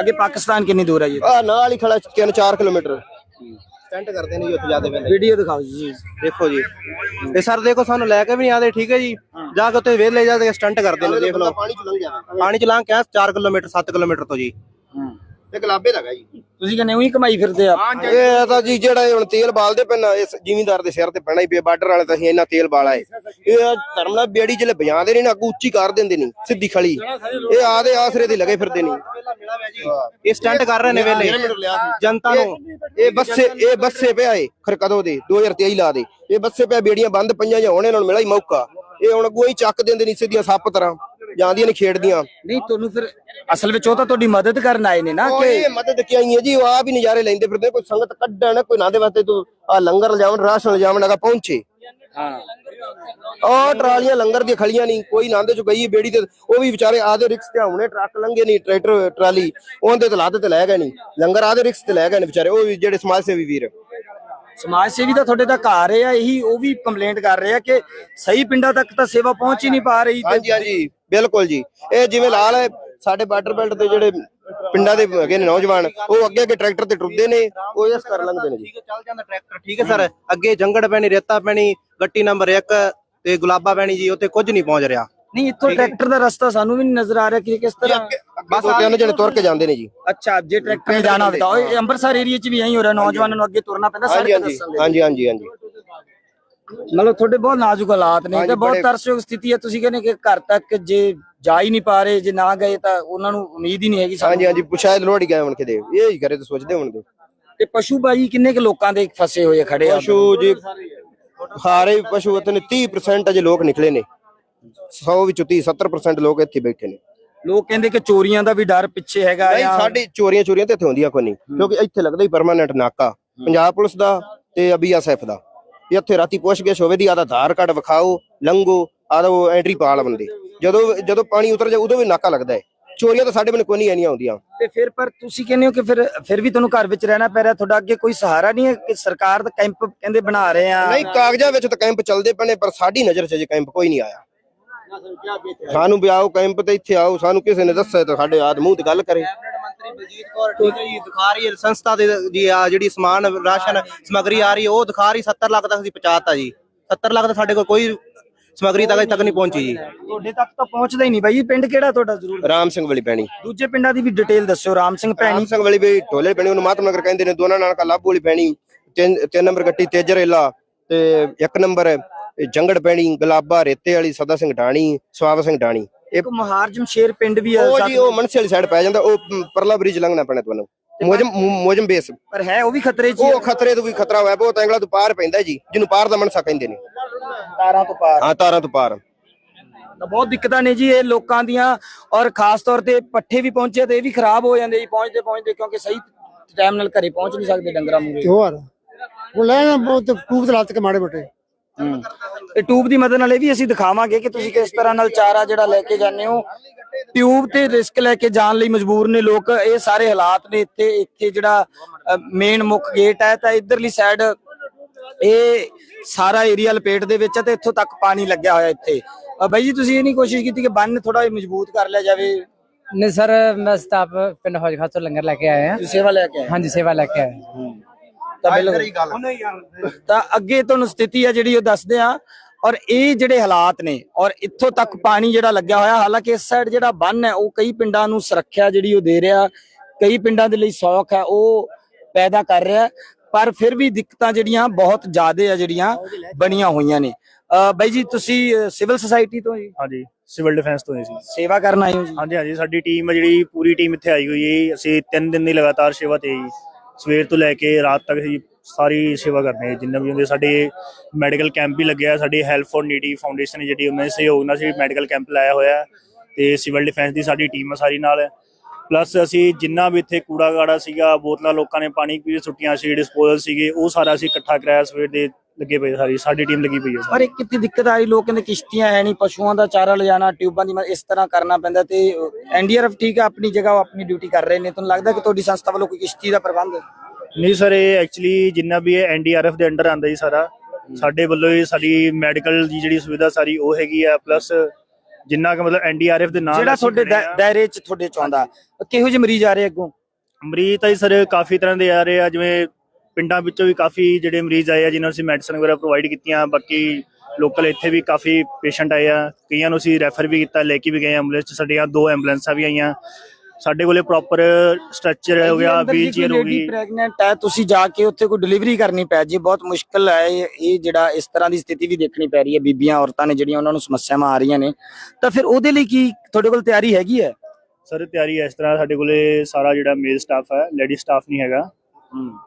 ਅੱਗੇ ਪਾਕਿਸਤਾਨ ਕਿੰਨੀ ਦੂਰ ਹੈ ਜੀ? ਆ ਨਾਲ ਹੀ ਖੜਾ 3-4 ਕਿਲੋਮੀਟਰ। ਸਟੈਂਟ ਕਰਦੇ ਨੇ ਜੀ ਉੱਥੇ ਜਾਂਦੇ ਪੈਂਦੇ ਵੀਡੀਓ ਦਿਖਾਓ ਜੀ। ਦੇਖੋ ਜੀ। ਇਹ ਸਰ ਦੇਖੋ ਸਾਨੂੰ ਲੈ ਕੇ ਵੀ ਨਹੀਂ ਆਦੇ ਠੀਕ ਹੈ ਜੀ? ਜਾ ਕੇ ਉੱਥੇ ਵੇਲੇ ਜਾ ਕੇ ਸਟੰਟ ਕਰਦੇ ਨੇ ਦੇਖ ਲਓ। ਪਾਣੀ ਚ ਲੰਘ ਜਾਣਾ ਪਾਣੀ ਚ ਲਾਂ ਕੇ 4 ਕਿਲੋਮੀਟਰ 7 ਕਿਲੋਮੀਟਰ ਤੋਂ ਜੀ। ਤੇ ਗੁਲਾਬੇ ਦਾ ਹੈਗਾ ਜੀ। ਤੁਸੀਂ ਕਹਿੰਦੇ ਉਹੀ ਕਮਾਈ ਫਿਰਦੇ ਆ। ਇਹ ਤਾਂ ਜੀ ਜਿਹੜਾ ਇਹ ਹੁਣ ਤੇਲ ਬਾਲਦੇ ਪੈਣਾ ਇਸ ਜ਼ਿਮੀਂਦਾਰ ਦੇ ਸਿਰ ਤੇ ਪੈਣਾ ਹੀ ਪਿਆ ਬਾਰਡਰ ਵਾਲੇ ਤਾਂ ਅਸੀਂ ਇੰਨਾ ਤੇਲ ਬਾਲਾ ਏ। ਇਹ ਧਰਮ ਨਾਲ ਬੇੜੀ ਜਿਹੜੇ ਵਜਾਉਂਦੇ ਨੇ ਨਾ ਅੱਗੋਂ ਉੱਚੀ ਕਰ ਦਿੰਦੇ ਨਹੀਂ ਸਿੱਧੀ ਖਲੀ। ਇਹ ਆਦੇ ਆਸਰੇ ਤੇ ਲੱਗੇ ਫਿਰਦੇ ਨਹੀਂ ਇਹ ਸਟੰਟ ਕਰ ਰਹੇ ਨੇ ਵੇਲੇ। ਜਨਤਾ ਨੂੰ। ਇਹ ਬੱਸੇ ਇਹ ਬੱਸੇ ਪਿਆ ਏ ਖਰ ਕਦੋਂ ਦੇ 2023 ਲਾ ਦੇ। ਇਹ ਬੱਸੇ ਪਿਆ ਬੇੜੀਆਂ ਬੰਦ ਪਈਆਂ ਜਾਂ ਹੁਣ ਇਹਨਾਂ ਨੂੰ ਮਿਲਾ ਹੀ ਮੌਕਾ। ਇਹ ਹੁਣ ਅੱਗੋਂ ਹੀ ਚੱਕ ਦਿੰਦੇ ਨਹੀਂ ਸਿੱਧੀਆਂ ਸੱਪ ਤਰ੍ਹਾਂ। ਜਾਂਦੀਆਂ ਨੇ ਖੇਡਦੀਆਂ। ਨਹੀਂ ਤੁਹਾਨੂੰ ਫਿਰ ਅਸਲ ਵਿੱਚ ਉਹ ਤਾਂ ਤੁਹਾਡੀ ਮਦਦ ਕਰਨ ਆਏ ਨੇ ਨਾ ਕਿ ਇਹ ਮਦਦ ਕੀ ਆਈ ਹੈ ਜੀ? ਉਹ ਆ ਵੀ ਨਜ਼ਾਰੇ ਲੈਂਦੇ ਫਿਰਦੇ ਕੋਈ ਸੰਗਤ ਕੱਢਣ ਕੋਈ ਨਾ ਦੇ ਵਾਸਤੇ ਤੂੰ ਆ ਲੰਗਰ ਲਿਜਾਵਣ ਰਾਸ਼ਨ ਲਿਜਾਵਣ ਅਗਾ ਪਹੁੰਚੇ। ਹਾਂ। ਉਹ ਟਰਾਲੀਆਂ ਲੰਗਰ ਦੀਆਂ ਖਲੀਆਂ ਨਹੀਂ ਕੋਈ ਨਾਂਦੇ ਚ ਗਈ ਬੇੜੀ ਤੇ ਉਹ ਵੀ ਵਿਚਾਰੇ ਆਦੇ ਰਿਕਸ ਤੇ ਆਉਣੇ ਟਰੱਕ ਲੰਗੇ ਨਹੀਂ ਟਰੈਕਟਰ ਟਰਾਲੀ ਉਹਦੇ ਤੇ ਲਾਦੇ ਤੇ ਲੈ ਗਏ ਨਹੀਂ। ਲੰਗਰ ਆਦੇ ਰਿਕਸ ਤੇ ਲੈ ਗਏ ਨੇ ਵਿਚਾਰੇ ਉਹ ਵੀ ਜਿਹੜੇ ਸਮਾਜ ਸੇਵੀ ਵੀਰ। ਸਮਾਜ ਸੇਵੀ ਤਾਂ ਤੁਹਾਡੇ ਤੱਕ ਆ ਰਹੇ ਆ ਇਹੀ ਉਹ ਵੀ ਕੰਪਲੇਂਟ ਕਰ ਰਹੇ ਆ ਕਿ ਸਹੀ ਪਿੰਡਾਂ ਤੱਕ ਤਾਂ ਸੇਵਾ ਪਹੁੰਚ ਹੀ ਨਹੀਂ ਪਾ ਰਹੀ ਤੇ ਹਾਂਜੀ ਹਾਂਜੀ ਬਿਲਕੁਲ ਜੀ। ਇਹ ਜਿਵੇਂ ਲਾਲ ਹੈ ਸਾਡੇ ਬਾਰਡਰ ਬੈਲਟ ਤੇ ਜਿਹੜੇ ਪਿੰਡਾਂ ਦੇ ਹੈਗੇ ਨੇ ਨੌਜਵਾਨ ਉਹ ਅੱਗੇ ਅੱਗੇ ਟਰੈਕਟਰ ਤੇ ਟੁੱਟਦੇ ਨੇ ਉਹ ਇਸ ਕਰ ਲੰਘਦੇ ਨੇ ਜੀ। ਚੱਲ ਜਾਂਦਾ ਟਰੈਕਟਰ ਠੀਕ ਹੈ ਸਰ। ਅੱਗੇ ਜੰਗੜ ਪੈਣੀ ਰੇਤਾ ਪੈਣੀ ਗੱਟੀ ਨੰਬਰ 1 ਤੇ ਗੁਲਾਬਾ ਪੈਣੀ ਜੀ ਉੱਥੇ ਕੁਝ ਨਹੀਂ ਪਹੁੰਚ ਰਿਹਾ। ਨਹੀਂ ਇੱਥੋਂ ਟਰੈਕਟਰ ਦਾ ਰਸਤਾ ਸਾਨੂੰ ਵੀ ਨਹੀਂ ਨਜ਼ਰ ਆ ਰਿਹਾ ਕਿ ਕਿਸ ਤਰ੍ਹਾਂ ਬਸ ਤਿੰਨ ਜਣੇ ਤੁਰ ਕੇ ਜਾਂਦੇ ਨੇ ਜੀ। ਅੱਛਾ ਜੇ ਟਰੈਕਟਰ ਨੇ ਜਾਣਾ ਹੁੰਦਾ ਇਹ ਅੰਮ੍ਰਿਤਸਰ ਏਰੀਆ 'ਚ ਵੀ ਐਂ ਹੋ ਰਿਹਾ ਨੌਜਵਾਨਾਂ ਨੂੰ ਅੱਗੇ ਤੁਰਨਾ ਪੈਂਦਾ ਸੜਕ ਦੱਸਣ ਦੇ ਹਾਂਜੀ ਹਾਂਜੀ ਹਾਂਜੀ। ਮਤਲਬ ਤੁਹਾਡੇ ਬਹੁਤ ਨਾਜ਼ੁਕ ਹਾਲਾਤ ਨੇ ਤੇ ਬਹੁਤ ਤਰਸਯੋਗ ਸਥਿਤੀ ਹੈ। ਤੁਸੀਂ ਕਹਿੰਦੇ ਕਿ ਘਰ ਤੱਕ ਜੇ ਜਾ ਹੀ ਨਹੀਂ ਪਾ ਰਹੇ ਜੇ ਨਾ ਗਏ ਤਾਂ ਉਹਨਾਂ ਨੂੰ ਉਮੀਦ ਹੀ ਨਹੀਂ ਹੈਗੀ ਹਾਂਜੀ ਹਾਂਜੀ ਸ਼ਾਇਦ ਲੋੜ ਹੀ ਗਏ ਹੁਣ ਕਿਤੇ ਇਹ ਹੀ ਕਰੇ ਤਾਂ ਸੋਚਦੇ ਹੋਣਗੇ। ਤੇ ਪਸ਼ੂ ਬਾਜੀ ਕਿੰਨੇ ਕੁ ਲੋਕਾਂ ਦੇ ਫਸੇ ਹੋਏ ਆ ਖੜੇ ਆ? ਪਸ਼ੂ ਜੀ ਸਾਰੇ ਪਸ਼ੂ ਨੇ 30% ਅਜੇ ਲੋਕ ਨਿਕਲੇ ਨੇ। 100 ਵਿੱਚੋਂ 30 70% ਲੋਕ ਇੱਥੇ ਬੈਠੇ ਨੇ। ਲੋਕ ਕਹਿੰਦੇ ਕਿ ਚੋਰੀਆਂ ਦਾ ਵੀ ਡਰ ਪਿੱਛੇ ਹੈਗਾ ਨਹੀਂ ਸਾਡੀ ਚੋਰੀਆਂ ਚੋਰੀਆਂ ਤੇ ਇੱਥੇ ਹੁੰਦੀਆਂ ਕੋਈ ਨਹੀਂ। ਕਿਉਂਕਿ ਇੱਥੇ ਲੱਗਦਾ ਹੀ ਪਰਮਾਨੈਂਟ ਨਾਕਾ। ਪੰਜਾਬ ਪੁਲਿਸ ਦਾ ਤੇ ਬੀਐਸਐਫ ਦਾ। ਇੱਥੇ ਰਾਤੀ ਪੁੱਛਗਿੱਛ ਹੋਵੇ ਦੀ ਆਦਾ ਆਧਾਰ ਕਾਰਡ ਵਿਖਾਓ ਲੰਗੋ ਆਦਾ ਉਹ ਐਂਟਰੀ ਪਾਲ ਬੰਦੇ। ਜਦੋਂ ਜਦੋਂ ਪਾਣੀ ਉਤਰ ਜਾ ਉਦੋਂ ਵੀ ਨਾਕਾ ਲੱਗਦਾ ਹੈ। ਚੋਰੀਆਂ ਤਾਂ ਸਾਡੇ ਬੰਨੇ ਕੋਈ ਨਹੀਂ ਆਉਂਦੀਆਂ ਤੇ ਫਿਰ ਪਰ ਤੁਸੀਂ ਕਹਿੰਦੇ ਹੋ ਕਿ ਫਿਰ ਫਿਰ ਵੀ ਤੁਹਾਨੂੰ ਘਰ ਵਿੱਚ ਰਹਿਣਾ ਪੈ ਰਿਹਾ ਤੁਹਾਡਾ ਅੱਗੇ ਕੋਈ ਸਹਾਰਾ ਨਹੀਂ ਹੈ ਕਿ ਸਰਕਾਰ ਦਾ ਕੈਂਪ ਕਹਿੰਦੇ ਬਣਾ ਰਹੇ ਆ? ਨਹੀਂ ਕਾਗਜ਼ਾਂ ਵਿੱਚ ਤਾਂ ਕੈਂਪ ਚੱਲਦੇ ਪਏ ਨੇ ਪਰ ਸਾਡੀ ਨਜ਼ਰ 'ਚ ਜੇ ਕੈਂਪ ਕੋਈ ਨਹੀਂ ਆਇਆ। ਸਾਨੂੰ ਵੀ ਆਓ ਕੈਂਪ ਤੇ ਇੱਥੇ ਆਓ ਸਾਨੂੰ ਕਿਸੇ ਨੇ ਦੱਸਿਆ ਤਾਂ ਸਾਡੇ ਆਦ ਮੂੰਹ ਤੇ ਗੱਲ ਕਰੇ। ਮੰਤਰੀ ਬਲਜੀਤ ਕੌਰ ਠੀਕ ਹੈ ਜੀ ਦਿਖਾ ਰਹੀ ਹੈ ਸੰਸਥਾ ਦੇ ਜੀ ਆ ਜਿਹੜੀ ਸਮਾਨ ਰਾਸ਼ਨ ਸਮਗਰੀ ਆ ਰਹੀ ਹੈ ਉਹ ਦਿਖਾ ਰਹੀ 70 ਲੱਖ ਤੱਕ ਅਸੀਂ ਪਹੁੰਚਾਤਾ ਜੀ। 70 ਲੱਖ ਤਾਂ ਸਾਡੇ ਕੋਲ ਕੋਈ ਸਮਗਰੀ ਤੱਕ ਅਜੇ ਤੱਕ ਨਹੀਂ ਪਹੁੰਚੀ ਜੀ। ਤੁਹਾਡੇ ਤੱਕ ਤਾਂ ਪਹੁੰਚਦਾ ਹੀ ਨਹੀਂ ਬਾਈ ਪਿੰਡ ਕਿਹੜਾ ਤੁਹਾਡਾ ਜ਼ਰੂਰ? ਰਾਮ ਸਿੰਘ ਵਾਲੀ ਪੈਣੀ। ਦੂਜੇ ਪਿੰਡਾਂ ਦੀ ਵੀ ਡਿਟੇਲ ਦੱਸਿਓ ਰਾਮ ਸਿੰਘ ਰਾਮ ਭੈਣੀ ਸਿੰਘ ਵਾਲੀ ਵੀ ਢੋਲੇ ਪੈਣੀ ਉਹਨੂੰ ਮਾਤਮ ਨਗਰ ਕਹਿੰਦੇ ਨੇ ਦੋਨਾਂ ਨਾਲ ਲਾਭੂ ਵਾਲੀ ਪੈਣੀ। ਤਿੰਨ ਤਿੰਨ ਨੰਬਰ ਗੱਟੀ ਤੇਜਰੇਲਾ ਤੇ ਇੱਕ ਨੰਬਰ ਜੰਗੜ ਪੈਣੀ ਗੁਲਾਬਾ ਰੇਤੇ ਵਾਲੀ ਸਦਾ ਸਿੰਘ ਢਾਣੀ ਸਵਾਵ ਸਿੰਘ ਢਾਣੀ ਇਹ ਇੱਕ ਮਹਾਰਜਮ ਸ਼ੇਰ ਪਿੰਡ ਵੀ ਹੈ ਉਹ ਸਾਥ ਜੀ ਉਹ ਮਨਸੇ ਵਾਲੀ ਸਾਈਡ ਪੈ ਜਾਂਦਾ ਉਹ ਪਰਲਾ ਬ੍ਰਿਜ ਲੰਘਣਾ ਪੈਣਾ ਤੁਹਾਨੂੰ। ਮੋਜਮ ਮੋਜਮ ਬੇਸ। ਪਰ ਹੈ ਉਹ ਵੀ ਖਤਰੇ 'ਚ ਉਹ ਖਤਰੇ ਤੋਂ ਵੀ ਖਤਰਾ ਹੋਇਆ ਬਹੁਤ ਐਂਗਲਾ ਤੋਂ ਪਾਰ ਪੈਂਦਾ ਜੀ ਜਿਹਨੂੰ ਪਾਰ ਦਾ ਮਨਸਾ ਕਹਿੰਦੇ ਨੇ। ਤਾਰਾਂ ਤੋਂ ਪਾਰ। ਹਾਂ ਤਾਰਾਂ ਤੋਂ ਪਾਰ। ਤਾਂ ਬਹੁਤ ਦਿੱਕਤਾਂ ਨੇ ਜੀ ਇਹ ਲੋਕਾਂ ਦੀਆਂ ਔਰ ਖਾਸ ਤੌਰ ਤੇ ਪੱਠੇ ਵੀ ਪਹੁੰਚੇ ਤੇ ਇਹ ਵੀ ਖਰਾਬ ਹੋ ਜਾਂਦੇ ਜੀ ਪਹੁੰਚਦੇ ਪਹੁੰਚਦੇ ਕਿਉਂਕਿ ਸਹੀ ਟਾਈਮ ਨਾਲ ਘਰੇ ਪਹੁੰਚ ਨਹੀਂ ਸਕਦੇ ਡੰਗਰਾਂ ਮੂਰੇ ਹੋਰ ਉਹ ਲੈਣਾ ਬਹੁਤ ਤੇ ਲੱਤ ਕੇ ਮਾੜੇ ਮੋਟੇ। ਹੂੰ। ਇਹ ਟਿਊਬ ਦੀ ਮਦਦ ਨਾਲ ਇਹ ਵੀ ਅਸੀਂ ਦਿਖਾਵਾਂਗੇ ਕਿ ਤੁਸੀਂ ਕਿਸ ਤਰ੍ਹਾਂ ਨਾਲ ਚਾਰਾ ਜਿਹੜਾ ਲੈ ਕੇ ਜਾਂਦੇ ਹੋ। ਟਿਊਬ ਤੇ ਰਿਸਕ ਲੈ ਕੇ ਜਾਣ ਲਈ ਮਜਬੂਰ ਨੇ ਲੋਕ। ਇਹ ਸਾਰੇ ਹਾਲਾਤ ਨੇ ਇੱਥੇ ਇੱਥੇ ਜਿਹੜਾ ਮੇਨ ਮੁੱਖ ਗੇਟ ਹੈ ਤਾਂ ਇਧਰਲੀ ਸਾਈਡ ਇਹ ਸਾਰਾ ਏਰੀਆ ਲਪੇਟ ਦੇ ਵਿੱਚ ਹੈ ਤੇ ਇੱਥੋਂ ਤੱਕ ਪਾਣੀ ਲੱਗਿਆ ਹੋਇਆ ਇੱਥੇ। ਬਾਈ ਜੀ ਤੁਸੀਂ ਇਹ ਨਹੀਂ ਕੋਸ਼ਿਸ਼ ਕੀਤੀ ਕਿ ਬੰਨ ਥੋੜਾ ਜਿਹਾ ਮਜ਼ਬੂਤ ਕਰ ਲਿਆ ਜਾਵੇ? ਨਹੀਂ ਸਰ ਮੈਂ ਸਟਾਫ ਪਿੰਡ ਹੌਜ ਖਾਸ ਤੋਂ ਲੰਗਰ ਲੈ ਕੇ ਆਏ ਹਾਂ ਸੇਵਾ ਲੈ ਕੇ ਆਏ? ਹਾਂਜੀ ਸੇਵਾ ਲੈ ਕੇ ਆਏ ਹਾਂ। ਤਾਂ ਬਿਲਕੁਲ। ਤਾਂ ਅੱਗੇ ਤੁਹਾਨੂੰ ਸਥਿਤੀ ਹੈ ਜਿਹੜੀ ਉਹ ਦੱਸਦੇ ਆ। ਔਰ ਇਹ ਜਿਹੜੇ ਹਾਲਾਤ ਨੇ ਔਰ ਇੱਥੋਂ ਤੱਕ ਪਾਣੀ ਜਿਹੜਾ ਲੱਗਿਆ ਹੋਇਆ ਹਾਲਾਂਕਿ ਇਸ ਸਾਈਡ ਜਿਹੜਾ ਬੰਨ ਹੈ ਉਹ ਕਈ ਪਿੰਡਾਂ ਨੂੰ ਸੁਰੱਖਿਆ ਜਿਹੜੀ ਉਹ ਦੇ ਰਿਹਾ। ਕਈ ਪਿੰਡਾਂ ਦੇ ਲਈ ਸੌਖ ਹੈ ਉਹ ਪੈਦਾ ਕਰ ਰਿਹਾ। ਪਰ ਫਿਰ ਵੀ ਦਿੱਕਤਾਂ ਜਿਹੜੀਆਂ ਬਹੁਤ ਜ਼ਿਆਦੇ ਆ ਜਿਹੜੀਆਂ ਬਣੀਆਂ ਹੋਈਆਂ ਨੇ। ਅ, ਬਾਈ ਜੀ ਤੁਸੀਂ ਸਿਵਲ ਸੁਸਾਇਟੀ ਤੋਂ ਜੀ? ਹਾਂਜੀ ਸਿਵਲ ਡਿਫੈਂਸ ਤੋਂ ਸੀ। ਸੇਵਾ ਕਰਨ ਆਏ ਹੋ ਜੀ? ਹਾਂਜੀ ਹਾਂਜੀ ਸਾਡੀ ਟੀਮ ਜਿਹੜੀ ਪੂਰੀ ਟੀਮ ਇੱਥੇ ਆਈ ਹੋਈ ਹੈ ਅਸੀਂ ਤਿੰਨ ਦਿਨ ਦੀ ਲਗਾਤਾਰ ਸੇਵਾ ਤੇ ਜੀ। ਸਵੇਰ ਤੋਂ ਲੈ ਕੇ ਰਾਤ ਤੱਕ ਅਸੀਂ ਸਾਰੀ ਸੇਵਾ ਕਰਨੇ ਜਿੰਨਾ ਵੀ ਹੁੰਦੇ ਸਾਡੇ ਮੈਡੀਕਲ ਕੈਂਪ ਵੀ ਲੱਗਿਆ ਸਾਡੀ ਹੈਲਪ ਫॉर ਨੀਡੀ ਫਾਊਂਡੇਸ਼ਨ ਜਿਹੜੀ ਉਹਨਾਂ ਦੇ ਸਹਿਯੋਗ ਨਾਲ ਅਸੀਂ ਮੈਡੀਕਲ ਕੈਂਪ ਲਾਇਆ ਹੋਇਆ ਹੈ ਤੇ ਸਿਵਲ ਡਿਫੈਂਸ ਦੀ ਸਾਡੀ ਟੀਮ ਆ ਸਾਰੀ ਨਾਲ। ਪਲੱਸ ਅਸੀਂ ਜਿੰਨਾ ਵੀ ਇੱਥੇ ਕੂੜਾ ਗਾੜਾ ਸੀਗਾ, ਬੋਤਲਾਂ, ਲੋਕਾਂ ਨੇ ਪਾਣੀ ਪੀ ਸੁੱਟੀਆਂ ਸੀ ਡਿਸਪੋਜ਼ਲ ਸੀਗੇ, ਉਹ ਸਾਰਾ ਅਸੀਂ ਇਕੱਠਾ ਕਰਾਇਆ ਸਵੇਰ ਦੇ ਲੱਗੇ ਪਏ ਸਾਰੀ ਸਾਡੀ ਟੀਮ ਲੱਗੀ ਪਈ ਹੈ ਪਰ ਇੱਕ ਕਿਤੇ ਦਿੱਕਤ ਆ ਰਹੀ ਲੋਕ ਕਹਿੰਦੇ ਕਿਸ਼ਤੀਆਂ ਹੈ ਨਹੀਂ ਪਸ਼ੂਆਂ ਦਾ ਚਾਰਾ ਲਿਜਾਣਾ ਟਿਊਬਾਂ ਦੀ ਇਸ ਤਰ੍ਹਾਂ ਕਰਨਾ ਪੈਂਦਾ ਤੇ ਐਨਡੀਆਰਐਫ ਠੀਕ ਹੈ ਆਪਣੀ ਜਗ੍ਹਾ ਉਹ ਆਪਣੀ ਡਿਊਟੀ ਕਰ ਰਹੇ ਨੇ। ਤੁਹਾਨੂੰ ਲੱਗਦਾ ਕਿ ਤੁਹਾਡੀ ਸੰਸਥਾ ਵੱਲੋਂ ਕੋਈ ਕਿਸ਼ਤੀ ਦਾ ਪ੍ਰਬੰਧ? ਹੈ ਨਹੀਂ ਸਰ ਇਹ ਐਕਚੁਅਲੀ ਜਿੰਨਾ ਵੀ ਇਹ ਐਨਡੀਆਰਐਫ ਦੇ ਅੰਡਰ ਆਂਦਾ ਜੀ ਸਾਰਾ ਸਾਡੇ ਵੱਲੋਂ ਇਹ ਸਾਡੀ ਮੈਡੀਕਲ ਦੀ ਜਿਹੜੀ ਸੁਵਿਧਾ ਸਾਰੀ ਉਹ ਹੈਗੀ ਆ ਪਲੱਸ ਜਿੰਨਾ ਕਿ ਮਤਲਬ ਐਨਡੀਆਰਐਫ ਦੇ ਨਾਲ ਜਿਹੜਾ ਤੁਹਾਡੇ ਆ। ਦਾਇਰੇ 'ਚ ਤੁਹਾਡੇ ਚ ਆਉਂਦਾ ਕਿਹੋ ਜਿਹੇ ਮਰੀਜ਼ ਆ ਰਹੇ ਅੱਗੋਂ? ਮਰੀਜ਼ ਤਾਂ ਜੀ ਸਰ ਕਾਫੀ ਤਰ੍ਹਾਂ ਦੇ ਆ ਰਹੇ ਆ ਜਿਵੇਂ ਪਿੰਡਾਂ ਵਿੱਚੋਂ ਵੀ ਕਾਫੀ ਜਿਹੜੇ ਮਰੀਜ਼ ਆਏ ਆ ਜਿਨ੍ਹਾਂ ਨੂੰ ਅਸੀਂ ਮੈਡੀਸਨ ਵਗੈਰਾ ਪ੍ਰੋਵਾਈਡ ਕੀਤੀਆਂ ਬਾਕੀ ਲੋਕਲ ਇੱਥੇ ਵੀ ਕਾਫੀ ਪੇਸ਼ੈਂਟ ਆਏ ਆ। ਕਈਆਂ ਨੂੰ ਅਸੀਂ ਰੈਫਰ ਵੀ ਕੀਤਾ ਲੈ ਕੇ ਵੀ ਗਏ ਐਂਬੂਲੈਂਸ ਚ। ਸਾਡੀਆਂ ਦੋ ਐਂਬੂਲੈਂਸਾਂ ਵੀ ਆਈਆਂ। ਸਾਡੇ ਕੋਲੇ ਪ੍ਰੋਪਰ ਸਟਰਕਚਰ ਹੋ ਗਿਆ ਵੀਲ ਚੇਅਰ ਹੋ ਗਈ। ਪ੍ਰੈਗਨੈਂਟ ਹੈ ਤੁਸੀਂ ਜਾ ਕੇ ਉੱਥੇ ਕੋਈ ਡਿਲੀਵਰੀ ਕਰਨੀ ਪੈ ਜੀ ਬਹੁਤ ਮੁਸ਼ਕਲ ਹੈ ਇਹ ਇਹ ਜਿਹੜਾ ਇਸ ਤਰ੍ਹਾਂ ਦੀ ਸਥਿਤੀ ਵੀ ਦੇਖਣੀ ਪੈ ਰਹੀ ਹੈ। ਬੀਬੀਆਂ ਔਰਤਾਂ ਨੇ ਜਿਹੜੀਆਂ ਉਹਨਾਂ ਨੂੰ ਸਮੱਸਿਆਵਾਂ ਆ ਰਹੀਆਂ ਨੇ। ਤਾਂ ਫਿਰ ਉਹਦੇ ਲਈ ਕੀ ਤੁਹਾਡੇ ਕੋਲ ਤਿਆਰੀ ਹੈਗੀ ਹੈ? ਸਰ ਤਿਆਰੀ ਇਸ ਤਰ੍ਹਾਂ ਸਾਡੇ ਕੋਲੇ ਸਾਰਾ ਜਿਹੜਾ ਮੇਲ ਸਟਾਫ ਹੈ ਲੇਡੀ ਸਟਾਫ ਨਹੀਂ ਹੈਗਾ।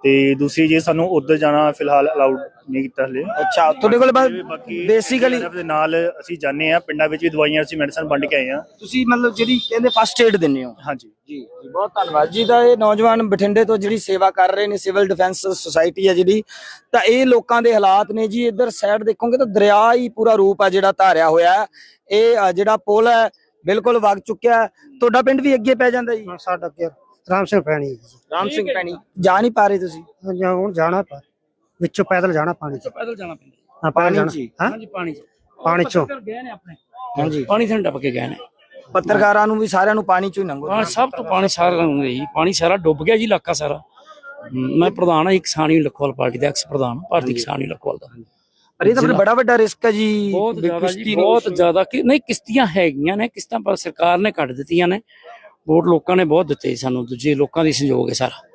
ਤੇ ਦੂਸਰੀ ਜੇ ਸਾਨੂੰ ਉੱਧਰ ਜਾਣਾ ਫਿਲਹਾਲ ਅਲਾਉਡ ਨਹੀਂ ਕੀਤਾ ਹਲੇ। ਅੱਛਾ ਤੁਹਾਡੇ ਕੋਲ ਬਸ ਬਾਕੀ basically- NRF ਦੇ ਨਾਲ ਅਸੀਂ ਜਾਣੇ ਆ ਪਿੰਡਾਂ ਵਿੱਚ ਵੀ ਦਵਾਈਆਂ ਅਸੀਂ ਮੈਡੀਸਨ ਵੰਡ ਕੇ ਆਏ ਆ ਤੁਸੀਂ ਮਤਲਬ ਜਿਹੜੀ ਕਹਿੰਦੇ ਫਸਟ ਏਡ ਦਿੰਦੇ ਹੋ? ਹਾਂਜੀ। ਜੀ ਜੀ ਬਹੁਤ ਧੰਨਵਾਦ ਜੀ। ਤਾਂ ਇਹ ਨੌਜਵਾਨ ਬਠਿੰਡੇ ਤੋਂ ਜਿਹੜੀ ਸੇਵਾ ਕਰ ਰਹੇ ਨੇ ਸਿਵਲ ਡਿਫੈਂਸ ਸੁਸਾਇਟੀ ਹੈ ਜਿਹੜੀ ਤਾਂ ਇਹ ਲੋਕਾਂ ਦੇ ਹਾਲਾਤ ਨੇ ਜੀ। ਇੱਧਰ ਸਾਈਡ ਦੇਖੋਗੇ ਤਾਂ ਦਰਿਆ ਹੀ ਪੂਰਾ ਰੂਪ ਹੈ ਜਿਹੜਾ ਧਾਰਿਆ ਹੋਇਆ ਹੈ। ਇਹ ਜਿਹੜਾ ਪੁਲ ਹੈ ਬਿਲਕੁਲ ਵਗ ਚੁੱਕਿਆ ਤੁਹਾਡਾ ਪਿੰਡ ਵੀ ਅੱਗੇ ਪੈ ਜਾਂਦਾ ਜੀ? ਸਾਡਾ ਅੱਗੇ ਰਾਮ ਸਿੰਘ ਪੈਣੀ ਰਾਮ ਸਿੰਘ ਪੈਣੀ। ਜਾ ਨਹੀਂ ਪਾ ਰਹੇ ਤੁਸੀਂ? ਜਾਂ ਹੁਣ ਜਾਣਾ ਪਰ ਵਿੱਚੋਂ ਪੈਦਲ ਜਾਣਾ ਪਾਣੀ ਚ। ਪੈਦਲ ਜਾਣਾ ਪੈਂਦਾ। ਹਾਂ ਪਾਣੀ ਜਾਣਾ? ਹਾਂ? ਹਾਂਜੀ ਪਾਣੀ ਚ। ਪਾਣੀ ਚੋਂ। ਗਏ ਨੇ ਆਪਣੇ। ਹਾਂਜੀ। ਪਾਣੀ ਤੋਂ ਟੱਪ ਕੇ ਗਏ ਨੇ। ਪੱਤਰਕਾਰਾਂ ਨੂੰ ਵੀ ਸਾਰਿਆਂ ਨੂੰ ਪਾਣੀ ਚੋਂ ਹੀ ਲੰਘੋ। ਹਾਂ ਸਭ ਤੋਂ ਪਾਣੀ ਸਾਰਾ ਨੂੰ ਜੀ ਪਾਣੀ ਸਾਰਾ ਡੁੱਬ ਗਿਆ ਜੀ ਇਲਾਕਾ ਸਾਰਾ। ਮੈਂ ਪ੍ਰਧਾਨ ਹਾਂ ਜੀ ਕਿਸਾਨੀ ਲਖਵਾਲ ਪਾਰਟੀ ਦਾ ਐਕਸ ਪ੍ਰਧਾਨ ਭਾਰਤੀ ਕਿਸਾਨੀ ਲਖਵਾਲ ਦਾ। ਪਰ ਇਹ ਤਾਂ ਫਿਰ ਬੜਾ ਵੱਡਾ ਰਿਸਕ ਹੈ ਜੀ। ਬਹੁਤ ਜ਼ਿਆਦਾ ਜੀ ਬਹੁਤ ਜ਼ਿਆਦਾ। ਕਿ ਨਹੀਂ ਕਿਸ਼ਤੀਆਂ ਹੈਗੀਆਂ ਨੇ ਕਿਸ਼ਤਾਂ ਪਰ ਸਰਕਾਰ ਨੇ ਕੱਢ ਦਿੱਤੀਆਂ ਨੇ। ਵੋਟ ਲੋਕਾਂ ਨੇ ਬਹੁਤ ਦਿੱਤੇ ਸਾਨੂੰ ਦੂਜੇ ਲੋਕਾਂ ਦੀ ਸੰਯੋਗ ਹੈ ਸਾਰਾ।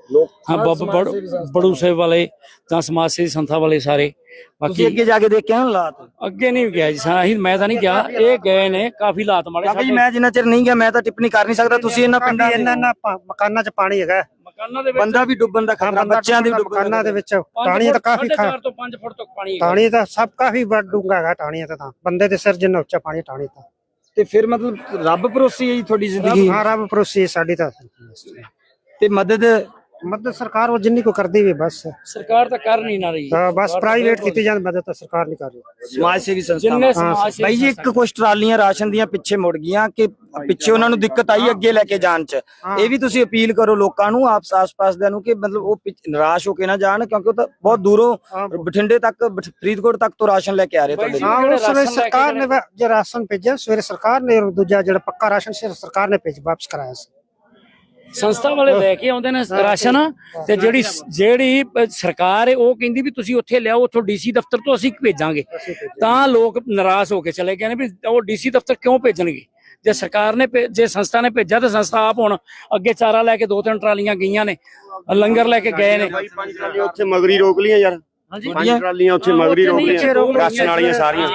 ਹਾਂ ਬੱਬ ਬੜ- ਸਾਹਿਬ ਵਾਲੇ ਤਾਂ ਸਮਾਜ ਸੇਵੀ ਸੰਸਥਾ ਵਾਲੇ ਸਾਰੇ ਤੁਸੀਂ ਬਾਕੀ ਅੱਗੇ ਜਾ ਕੇ ਦੇਖਿਆ ਨਾ ਹਾਲਾਤ? ਅੱਗੇ ਨਹੀਂ ਗਿਆ ਜੀ ਸਾ ਅਸੀਂ ਮੈਂ ਤਾਂ ਨਹੀਂ ਗਿਆ ਇਹ ਗਏ ਨੇ ਕਾਫੀ ਲਾਤ ਮਾਰੇ ਜੀ ਮੈਂ ਜਿੰਨਾ ਚਿਰ ਨਹੀਂ ਗਿਆ ਮੈਂ ਤਾਂ ਟਿੱਪਣੀ ਕਰ ਨਹੀਂ ਸਕਦਾ ਤੁਸੀਂ ਇਹਨਾਂ ਪਿੰਡਾਂ ਦੇ ਇਹਨਾਂ ਨਾ ਮਕਾਨਾਂ ਚ ਪਾਣੀ ਹੈਗਾ। ਮਕਾਨਾਂ ਦੇ ਵਿੱਚ ਬੰਦਾ ਵੀ ਡੁੱਬਣ ਦਾ ਖਤਰਾ ਬੱਚਿਆਂ ਦੇ ਵੀ ਡੁੱਬਣ ਦਾ ਮਕਾਨਾਂ ਦੇ ਵਿੱਚ ਪਾਣੀ ਤਾਂ ਕਾਫੀ ਖਾ ਚਾਰ ਤੋਂ 5 ਫੁੱਟ ਤੱਕ ਪਾਣੀ ਤਾਂ ਸਭ ਕਾਫੀ ਵੱਡ ਡੂੰਗਾ ਹੈਗਾ ਟਾਣੀ ਤਾਂ ਬੰਦੇ ਦੇ ਸਿਰ ਜਿੰਨਾ ਉੱਚਾ ਪਾਣੀ ਟਾਣੀ ਤਾਂ। ਤੇ ਫਿਰ ਮਤਲਬ ਰੱਬ ਭਰੋਸੀ ਹੈ ਜੀ ਤੁਹਾਡੀ ਜ਼ਿੰਦਗੀ? ਹਾਂ ਰੱਬ ਪਰੋਸੀ ਸਾਡੀ ਤਾਂ। ਤੇ ਮਦਦ ਮਦਦ ਸਰਕਾਰ ਉਹ ਜਿੰਨੀ ਕੋ ਕਰਦੀ ਵੀ ਬਸ। ਸਰਕਾਰ ਤਾਂ ਕਰ ਨਹੀਂ ਨਾ ਰਹੀ। ਤਾਂ ਬਸ ਪ੍ਰਾਈਵੇਟ ਕੀਤੀ ਜਾਂਦੀ ਮਦਦ ਤਾਂ ਸਰਕਾਰ ਨਹੀਂ ਕਰ ਰਹੀ। ਸਮਾਜ ਸੇਵੀ ਜਿੰਨੇ ਸੰਸਥਾਵਾਂ ਸਮਾਜ ਸੇਵੀ ਬਾਈ ਜੀ ਇੱਕ ਕੁਛ ਟਰਾਲੀਆਂ ਰਾਸ਼ਨ ਦੀਆਂ ਪਿੱਛੇ ਮੁੜ ਗਈਆਂ ਕਿ ਪਿੱਛੇ ਉਹਨਾਂ ਨੂੰ ਦਿੱਕਤ ਆਈ ਅੱਗੇ ਲੈ ਕੇ ਜਾਣ ਚ। ਇਹ ਵੀ ਤੁਸੀਂ ਅਪੀਲ ਕਰੋ ਲੋਕਾਂ ਨੂੰ ਆਪਸ ਆਸ-ਪਾਸ ਦੇ ਨੂੰ ਕਿ ਮਤਲਬ ਉਹ ਪਿੱਛ- ਨਿਰਾਸ਼ ਹੋ ਕੇ ਨਾ ਜਾਣ ਕਿਉਂਕਿ ਉਹ ਤਾਂ ਬਹੁਤ ਦੂਰੋਂ ਹਾਂ। ਬਠਿੰਡੇ ਤੱਕ ਬਠ- ਫਰੀਦਕੋਟ ਤੱਕ ਤੋਂ ਰਾਸ਼ਨ ਲੈ ਕੇ ਆ ਰਹੇ ਤੁਹਾਡੇ ਲਈ। ਹਾਂ ਲੈ ਕੇ ਸਰਕਾਰ ਨੇ ਵਾ- ਜੇ ਰਾਸ਼ਨ ਭੇਜਿਆ ਸਵੇਰੇ ਸਰਕਾਰ ਨੇ ਔਰ ਦੂਜਾ ਜਿਹੜਾ ਪੱਕਾ ਰਾਸ਼ਨ ਸੀ ਸਰਕਾਰ ਨੇ ਭੇਜ ਵਾਪਸ ਕਰਾਇਆ ਸੀ। ਸੰਸਥਾ ਵਾਲੇ ਲੈ ਕੇ ਆਉਂਦੇ ਨੇ ਰਾਸ਼ਨ ਤੇ ਜਿਹੜੀ ਜਿਹੜੀ ਸਰਕਾਰ ਹੈ ਉਹ ਕਹਿੰਦੀ ਵੀ ਤੁਸੀਂ ਉੱਥੇ ਲਿਆਓ ਉੱਥੋਂ ਡੀਸੀ ਦਫ਼ਤਰ ਤੋਂ ਅਸੀਂ ਭੇਜਾਂਗੇ। ਤਾਂ ਲੋਕ ਨਾਰਾਜ਼ ਹੋ ਕੇ ਚਲੇ ਗਏ ਨੇ ਵੀ ਉਹ ਡੀਸੀ ਦਫ਼ਤਰ ਕਿਉਂ ਭੇਜਣਗੇ? ਜੇ ਸਰਕਾਰ ਨੇ ਜੇ ਸੰਸਥਾ ਨੇ ਭੇਜਿਆ ਤਾਂ ਸੰਸਥਾ ਆਪ ਹੁਣ ਅੱਗੇ ਚਾਰਾ ਲੈ ਕੇ ਦੋ ਤਿੰਨ ਟਰਾਲੀਆਂ ਗਈਆਂ ਨੇ ਲੰਗਰ ਲੈ ਕੇ ਗਏ ਨੇ। ਪੰਜ ਟਰਾਲੀਆਂ ਉੱਥੇ ਮਗਰੀ ਰੋਕ ਲੀਆਂ ਯਾਰ। ਹਾਂਜੀ। ਪੰਜ ਟਰਾਲੀਆਂ ਉੱਥੇ ਮਗਰੀ ਰੋਕ ਲੀਆਂ ਰਾਸ਼ਨ ਵਾਲੀਆਂ ਸਾਰੀਆਂ।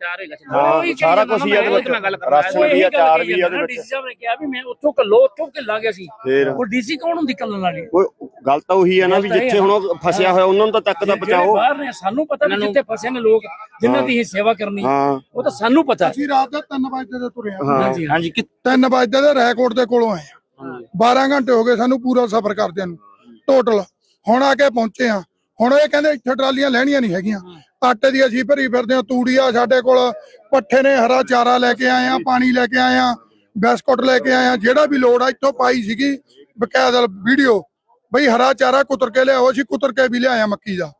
ਹਾਂ ਸਾਰਾ ਕੁਝ ਹੀ ਆ ਇਹਦੇ ਵਿੱਚ ਰਾਸ਼ਨ ਵੀ ਆ ਚਾਰ ਵੀ ਆ ਇਹਦੇ ਵਿੱਚ। ਡੀਸੀ ਸਾਹਿਬ ਨੇ ਕਿਹਾ ਵੀ ਮੈਂ ਉੱਥੋਂ ਕੱਲੋ ਉੱਥੋਂ ਕੱਲਾਂਗੇ ਅਸੀਂ ਫੇਰ। ਉਹ ਡੀਸੀ ਕੌਣ ਹੁੰਦੀ ਕੱਲਣ ਵਾਲੀ? ਉਹ ਗੱਲ ਤਾਂ ਉਹੀ ਹੈ ਨਾ ਵੀ ਜਿੱਥੇ ਹੁਣ ਉਹ ਫਸਿਆ ਹੋਇਆ ਉਹਨਾਂ ਨੂੰ ਤਾਂ ਤੱਕ ਦਾ ਜਿਹੜੇ ਬਚਾਓ ਬਾਹਰ ਨੇ ਸਾਨੂੰ ਪਤਾ ਵੀ ਜਿੱਥੇ ਫਸੇ ਨੇ ਲੋਕ ਜਿਨ੍ਹਾਂ ਦੀ ਹੀ। ਸੇਵਾ ਕਰਨੀ ਹਾਂ। ਉਹ ਤਾਂ ਸਾਨੂੰ ਪਤਾ ਅਸੀਂ ਰਾਤ ਦੇ 3 ਵਜੇ ਦੇ ਤੁਰੇ ਆ। ਹਾਂ। ਹਾਂਜੀ ਹਾਂਜੀ। ਕਿ 3 ਵਜੇ ਦੇ ਰੈਕੋਰਡ ਦੇ ਕੋਲੋਂ ਆਏ 12 ਘੰਟੇ ਹੋ ਗਏ ਸਾਨੂੰ ਪੂਰਾ ਸਫ਼ਰ ਕਰਦਿਆਂ ਨੂੰ। ਟੋਟਲ ਹੁਣ ਆ ਕੇ ਪਹੁੰਚੇ ਆ। ਹੁਣ ਇਹ ਕਹਿੰਦੇ ਇੱਥੇ ਟਰਾਲੀਆਂ ਲੈਣੀਆਂ ਨਹੀਂ ਹੈਗੀਆਂ। ਆਟੇ ਦੀ ਅਸੀਂ ਭਰੀ ਫਿਰਦੇ ਆ ਤੂੜੀ ਆ ਸਾਡੇ ਕੋਲ ਪੱਠੇ ਨੇ ਹਰਾ ਚਾਰਾ ਲੈ ਕੇ ਆਏ ਆ ਪਾਣੀ ਲੈ ਕੇ ਆਏ ਆ ਬਿਸਕੁਟ ਲੈ ਕੇ ਆਏ ਆ ਜਿਹੜਾ ਵੀ ਲੋੜ ਆ ਇੱਥੋਂ ਪਾਈ ਸੀਗੀ ਬਕਾਇਦਾ ਵੀਡੀਓ। ਬਈ ਹਰਾ ਚਾਰਾ ਕੁਤਰ ਕੇ ਲਿਆਓ ਅਸੀਂ ਕੁਤਰ ਕੇ ਵੀ ਲਿਆਇਆ ਮੱਕੀ ਦਾ।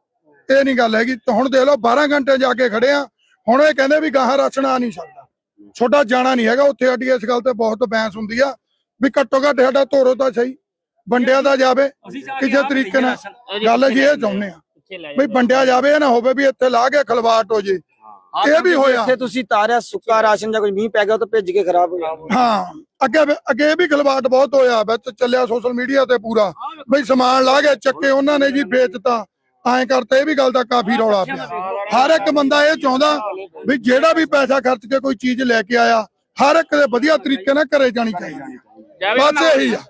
ਇਹ ਨਹੀਂ ਗੱਲ ਹੈਗੀ ਹੁਣ ਦੇਖ ਲਓ 12 ਘੰਟੇ ਜਾ ਕੇ ਖੜੇ ਆ ਹੁਣ ਇਹ ਕਹਿੰਦੇ ਵੀ ਗਾਹਾਂ ਆ ਨਹੀਂ ਸਕਦਾ। ਛੋਟਾ ਜਾਣਾ ਨਹੀਂ ਹੈਗਾ ਉੱਥੇ ਸਾਡੀ ਇਸ ਗੱਲ ਤੇ ਬਹੁਤ ਬਹਿਸ ਹੁੰਦੀ ਆ ਵੀ ਘੱਟੋ ਘੱਟ ਸਾਡਾ ਤੋਰੋ ਤਾਂ ਸਹੀ ਵੰਡਿਆ ਤਾਂ ਜਾਵੇ ਕਿਸੇ ਤਰੀਕੇ ਨਾਲ। ਗੱਲ ਅਸੀਂ ਇਹ ਚਾਹੁੰਦੇ ਆ ਵੀ ਵੰਡਿਆ ਜਾਵੇ ਇਹ ਨਾ ਹੋਵੇ ਵੀ ਇੱਥੇ ਲਾ ਕੇ ਖਲਵਾਟ ਹੋ ਜੇ। ਇਹ ਵੀ ਹੋਇਆ। ਇੱਥੇ ਤੁਸੀਂ ਤਾਰਿਆ ਸੁੱਕਾ ਰਾਸ਼ਨ ਜਾਂ ਕੋਈ ਮੀਂਹ ਪੈ ਗਿਆ ਤਾਂ ਭਿੱਜ ਕੇ ਖਰਾਬ ਹੋ ਜਾਣਾ ਹਾਂ ਅੱਗੇ ਅੱਗੇ ਇਹ ਵੀ ਖਲਵਾਟ ਬਹੁਤ ਹੋਇਆ ਵਿੱਚ ਚੱਲਿਆ ਸੋਸ਼ਲ ਮੀਡੀਆ ਤੇ ਪੂਰਾ। ਬਈ ਸਮਾਨ ਲਾ ਕੇ ਚੱਕੇ ਉਹਨਾਂ ਨੇ ਜੀ ਵੇਚਤਾ। ਐਂ ਕਰਤੇ ਇਹ ਵੀ ਗੱਲ ਦਾ ਕਾਫੀ ਰੌਲਾ ਪਿਆ। ਹਰ ਇੱਕ ਬੰਦਾ ਇਹ ਚਾਹੁੰਦਾ ਵੀ ਜਿਹੜਾ ਵੀ ਪੈਸਾ ਖਰਚ ਕੇ ਕੋਈ ਚੀਜ਼ ਲੈ ਕੇ ਆਇਆ ਹਰ ਇੱਕ ਦੇ ਵਧੀਆ ਤਰੀਕੇ ਨਾਲ ਘਰੇ ਜਾਣੀ ਚਾਹੀਦੀ ਬਸ ਇਹੀ ਆ।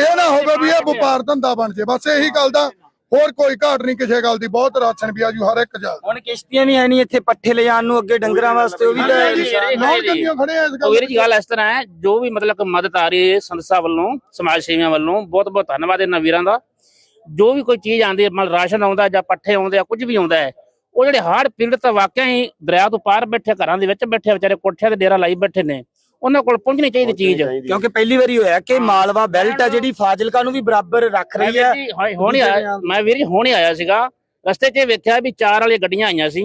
ਇਹ ਨਾ ਹੋਵੇ ਵੀ ਇਹ ਵਪਾਰ ਧੰਦਾ ਬਣ ਜੇ। ਬਸ ਇਹੀ ਗੱਲ ਦਾ ਹੋਰ ਕੋਈ ਘਾਟ ਨਹੀਂ ਕਿਸੇ ਗੱਲ ਦੀ ਬਹੁਤ ਰਾਸ਼ਨ ਵੀ ਆਜੂ ਹਰ ਇੱਕ ਜਾ ਹੁਣ ਕਿਸ਼ਤੀਆਂ ਵੀ ਹੈ ਨਹੀਂ ਇੱਥੇ ਪੱਠੇ ਲਿਜਾਣ ਨੂੰ ਅੱਗੇ ਡੰਗਰਾਂ ਵਾਸਤੇ ਉਹ ਵੀ ਲੈ ਨਾਲ ਕੰਨੀਆਂ ਖੜੇ ਆ ਇਸ ਉਹ ਗੱਲ ਵੀਰ ਜੀ ਗੱਲ ਇਸ ਤਰ੍ਹਾਂ ਹੈ ਜੋ ਵੀ ਮਤਲਬ ਮਦਦ ਆ ਰਹੀ ਹੈ ਸੰਸਥਾ ਵੱਲੋਂ ਸਮਾਜ ਸੇਵੀਆਂ ਵੱਲੋਂ ਬਹੁਤ ਬਹੁਤ ਧੰਨਵਾਦ ਇਹਨਾਂ ਵੀਰਾਂ ਦਾ। ਜੋ ਵੀ ਕੋਈ ਚੀਜ਼ ਆਉਂਦੀ ਹੈ ਮਤਲਬ ਰਾਸ਼ਨ ਆਉਂਦਾ ਜਾਂ ਪੱਠੇ ਆਉਂਦੇ ਆ ਕੁਝ ਵੀ ਆਉਂਦਾ ਹੈ ਉਹ ਜਿਹੜੇ ਹੜ੍ਹ ਪੀੜਤ ਵਾਕਿਆ ਹੀ ਦਰਿਆ ਤੋਂ ਪਾਰ ਬੈਠੇ ਘਰਾਂ ਦੇ ਵਿੱਚ ਬੈਠੇ ਵਿਚਾਰੇ ਕੋਠਿਆਂ ਤੇ ਡੇਰਾ ਲਾਈ ਬੈਠੇ ਨੇ। ਉਹਨਾਂ ਕੋਲ ਪਹੁੰਚਣੀ ਚਾਹੀਦੀ ਚੀਜ਼। ਕਿਉਂਕਿ ਪਹਿਲੀ ਵਾਰੀ ਹੋਇਆ ਕਿ ਮਾਲਵਾ ਬੈਲਟ ਆ ਜਿਹੜੀ ਫਾਜ਼ਿਲਕਾ ਨੂੰ ਵੀ ਬਰਾਬਰ ਰੱਖ ਰਹੀ ਹੈ। ਜੀ ਹੁਣੇ- ਆਇਆ ਮੈਂ ਵੀਰ ਹੁਣੇ ਆਇਆ ਸੀਗਾ। ਰਸਤੇ 'ਚ ਵੇਖਿਆ ਵੀ ਚਾਰ ਵਾਲੀਆਂ ਗੱਡੀਆਂ ਆਈਆਂ ਸੀ।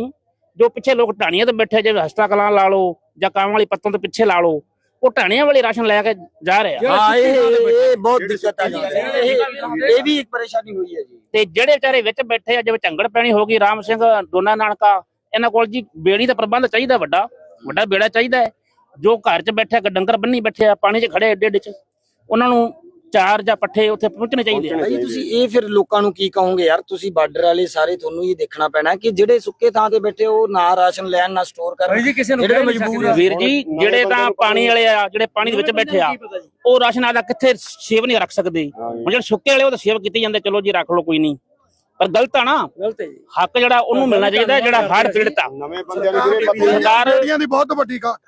ਜੋ ਪਿੱਛੇ ਲੋਕ ਢਾਣੀਆਂ ਤੇ ਬੈਠੇ ਜਿਵੇਂ ਹਸਤਾ ਕਲਾਂ ਲਾ ਲਓ ਜਾਂ ਕਾਵਾਂ ਵਾਲੀ ਪੱਤੋਂ ਤੋਂ ਪਿੱਛੇ ਲਾ ਲਓ ਉਹ ਢਾਣੀਆਂ ਵਾਲੇ ਰਾਸ਼ਨ ਲੈ ਕੇ ਜਾ ਰਹੇ ਆ। ਹਾਂ ਇਹ ਇਹ ਬਹੁਤ ਦਿੱਕਤ ਆ ਇਹ ਵੀ ਇੱਕ ਪਰੇਸ਼ਾਨੀ ਹੋਈ ਹੈ ਜੀ। ਤੇ ਜਿਹੜੇ ਵਿਚਾਰੇ ਵਿੱਚ ਬੈਠੇ ਆ ਜਿਵੇਂ ਝੰਗੜ ਪੈਣੀ ਹੋ ਗਈ ਰਾਮ ਸਿੰਘ ਦੋਨਾ ਨਾਨਕਾ ਇਹਨਾਂ ਕੋਲ ਜੀ ਬੇੜੀ ਦਾ ਪ੍ਰਬੰਧ ਚਾਹੀਦਾ ਵੱਡਾ। ਵੱਡਾ ਬੇੜਾ ਚਾਹੀਦਾ ਹੈ। ਜੋ ਘਰ 'ਚ ਬੈਠੇ ਆ, ਡੰਗਰ ਬੰਨੀ ਬੈਠੇ ਆ ਪਾਣੀ 'ਚ ਖੜੇ ਏਡੇ ਏਡੇ 'ਚ ਉਹਨਾਂ ਨੂੰ ਚਾਰ ਜਾਂ ਪੱਠੇ ਉੱਥੇ ਪਹੁੰਚਣੇ ਚਾਹੀਦੇ ਆ। ਭਾਈ ਤੁਸੀਂ ਇਹ ਫਿਰ ਲੋਕਾਂ ਨੂੰ ਕੀ ਕਹੋਗੇ ਯਾਰ? ਤੁਸੀਂ ਬਾਰਡਰ ਵਾਲੇ ਸਾਰੇ ਤੁਹਾਨੂੰ ਇਹ ਦੇਖਣਾ ਪੈਣਾ ਕਿ ਜਿਹੜੇ ਸੁੱਕੇ ਥਾਂ ਤੇ ਬੈਠੇ ਉਹ ਨਾ ਰਾਸ਼ਨ ਲੈਣ ਨਾ ਸਟੋਰ ਕਰਨ। ਜੀ ਕਿਸੇ ਨੂੰ ਮਜਬੂਰ। ਵੀਰ ਜੀ ਜਿਹੜੇ ਤਾਂ ਪਾਣੀ ਵਾਲੇ ਆ ਜਿਹੜੇ ਪਾਣੀ ਦੇ ਵਿੱਚ ਬੈਠੇ ਆ ਉਹ ਰਾਸ਼ਨ ਆਦਾ ਕਿੱਥੇ ਸੇਵ ਨਹੀਂ ਰੱਖ ਸਕਦੇ? ਹੁਣ ਜਿਹੜੇ ਸੁੱਕੇ ਵਾਲੇ ਉਹ ਤਾਂ ਸੇਵ ਕੀਤੀ ਜਾਂਦੇ ਚਲੋ ਜੀ ਰੱਖ ਲਓ ਕੋਈ ਨਹੀਂ। ਪਰ ਗਲਤ ਆ ਨਾ। ਗਲਤ ਹੈ ਜੀ। ਹੱਕ ਜਿਹੜਾ ਉਹਨੂੰ ਮਿਲਣਾ ਚਾਹੀਦਾ ਜਿਹੜਾ ਹੜ੍ਹ ਪੀੜਤ ਆ। ਨਵੇਂ ਬੰਦਿਆਂ ਨੂੰ ਜਿਹੜੇ ਪਤਾ ਸਰਕਾਰ ਬੇੜੀਆਂ ਦੀ ਬਹੁਤ ਵੱਡੀ ਘਾਟ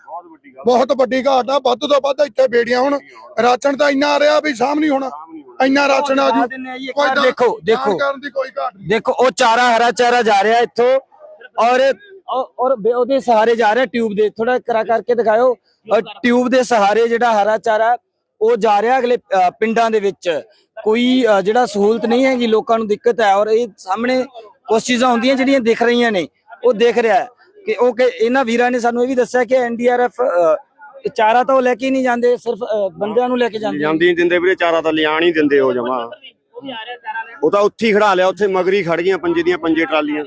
ਬਹੁਤ ਵੱਡੀ ਘਾਟ ਆ। ਵੱਧ ਤੋਂ ਵੱਧ ਇੱਥੇ ਬੇੜੀਆਂ ਹੁਣ। ਰਾਸ਼ਨ ਤਾਂ ਇੰਨਾ ਆ ਰਿਹਾ ਵੀ ਸਾਹਮ ਨਹੀਂ ਹੋਣਾ। ਇੰਨਾ ਰਾਸ਼ਨ ਆ ਜੂ। ਦੇਖੋ ਦੇਖੋ। ਕਰਨ ਦੀ ਕੋਈ ਘਾਟ ਨਹੀਂ। ਦੇਖੋ ਉਹ ਚਾਰਾ ਹਰਾ ਚਾਰਾ ਜਾ ਰਿਹਾ ਇੱਥੋਂ ਔਰ ਔਰ- ਉਹਦੇ ਸਹਾਰੇ ਜਾ ਰਿਹਾ ਟਿਊਬ ਦੇ। ਥੋੜਾ ਕਰਾ ਕਰਕੇ ਦਿਖਾਓ ਔਰ ਟਿਊਬ ਦੇ ਸਹਾਰੇ ਜਿਹੜਾ ਹਰਾ ਚਾਰਾ ਉਹ ਜਾ ਰਿਹਾ ਅਗਲੇ ਪਿੰਡਾਂ ਦੇ ਵਿੱਚ। ਕੋਈ ਜਿਹੜਾ ਸਹੂਲਤ ਨਹੀਂ ਹੈਗੀ ਲੋਕਾਂ ਨੂੰ ਦਿੱਕਤ ਹੈ ਔਰ ਇਹ ਸਾਹਮਣੇ ਕੁਝ ਚੀਜ਼ਾਂ ਹੁੰਦੀਆਂ ਜਿਹੜੀਆਂ ਦਿਖ ਰਹੀਆਂ ਨੇ ਉਹ ਦੇਖ ਰਿਹਾ ਹੈ ਕਿ ਉਹ ਕਿ ਇਹਨਾਂ ਵੀਰਾਂ ਨੇ ਸਾਨੂੰ ਇਹ ਵੀ ਦੱਸਿਆ ਕਿ ਐਨਡੀਆਰਐਫ ਚਾਰਾ ਤਾਂ ਉਹ ਲੈ ਕੇ ਹੀ ਨਹੀਂ ਜਾਂਦੇ ਸਿਰਫ ਬੰਦਿਆਂ ਨੂੰ ਲੈ ਕੇ ਜਾਂਦੇ। ਜਾਂਦੀ ਨਹੀਂ ਦਿੰਦੇ ਵੀਰੇ ਚਾਰਾ ਤਾਂ ਲਿਆਣ ਹੀ ਦਿੰਦੇ ਉਹ ਜਮਾ ਉਹ ਤਾਂ ਉੱਥੇ ਹੀ ਖੜਾ ਲਿਆ ਉੱਥੇ ਮਗਰੀ ਖੜ ਗਈਆਂ ਪੰਜੇ ਦੀਆਂ ਪੰਜੇ ਟਰਾਲੀਆਂ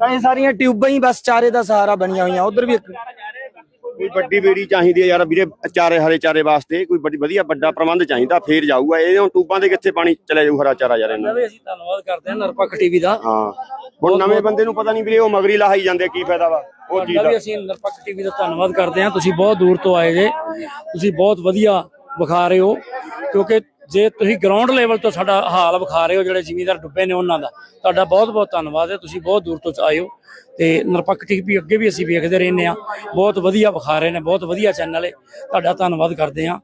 ਤਾਂ ਇਹ ਸਾਰੀਆਂ ਟਿਊਬਾਂ ਹੀ ਬਸ ਚਾਰੇ ਦਾ ਸਹਾਰਾ ਬਣੀਆਂ ਹੋਈਆਂ ਉਧਰ ਵੀ ਕੋਈ ਵੱਡੀ ਬੇੜੀ ਚਾਹੀਦੀ ਹੈ ਯਾਰ ਵੀਰੇ ਚਾਰੇ ਹਰੇ ਚਾਰੇ ਵਾਸਤੇ ਕੋਈ ਵੱਡੀ ਵਧੀਆ ਵੱਡਾ ਪ੍ਰਬੰਧ ਚਾਹੀਦਾ ਫੇਰ ਜਾਊਗਾ। ਇਹ ਹੁਣ ਟੂਬਾਂ ਦੇ ਕਿੱਥੇ ਪਾਣੀ ਚਲੇ ਜਾਊ ਹਰਾ ਚਾਰਾ ਯਾਰ ਇਹਨਾਂ ਨਵੇਂ ਅਸੀਂ ਧੰਨਵਾਦ ਕਰਦੇ ਹਾਂ ਨਿਰਪੱਖ ਟੀਵੀ ਦਾ। ਹਾਂ। ਹੁਣ ਨਵੇਂ ਬੰਦੇ ਨੂੰ ਪਤਾ ਨਹੀਂ ਵੀਰੇ ਉਹ ਮਗਰੀ ਜਾਂਦੇ ਕੀ ਫਾਇਦਾ ਵਾ ਉਹ ਚੀਜ਼ ਤੁਹਾਡਾ ਦਾ। ਵੀ ਅਸੀਂ ਨਿਰਪੱਖ ਟੀਵੀ ਦਾ ਧੰਨਵਾਦ ਕਰਦੇ ਹਾਂ। ਤੁਸੀਂ ਬਹੁਤ ਦੂਰ ਤੋਂ ਆਏ ਜੇ ਤੁਸੀਂ ਬਹੁਤ ਵਧੀਆ ਵਿਖਾ ਰਹੇ ਹੋ ਕਿਉਂਕਿ ਜੇ ਤੁਸੀਂ ਗਰਾਊਂਡ ਲੈਵਲ ਤੋਂ ਸਾਡਾ ਹਾਲ ਵਿਖਾ ਰਹੇ ਹੋ ਜਿਹੜੇ ਜ਼ਿਮੀਂਦਾਰ ਡੁੱਬੇ ਨੇ ਉਹਨਾਂ ਦਾ ਤੁਹਾਡਾ ਬਹੁਤ ਬਹੁਤ ਧੰਨਵਾਦ ਹੈ। ਤੁਸੀਂ ਬਹੁਤ ਦੂਰ ਤੋਂ ਆਏ ਹੋ ਤੇ ਨਿਰਪੱਖ ਟੀਵੀ ਅੱਗੇ ਵੀ ਅਸੀਂ ਵੇਖਦੇ ਰਹਿੰਦੇ ਆ ਬਹੁਤ ਵਧੀਆ ਵਿਖਾ ਰਹੇ ਨੇ ਬਹੁਤ ਵਧੀਆ ਚੈਨਲ ਹੈ। ਤੁਹਾਡਾ ਧੰਨਵਾਦ ਕਰਦੇ ਹਾਂ।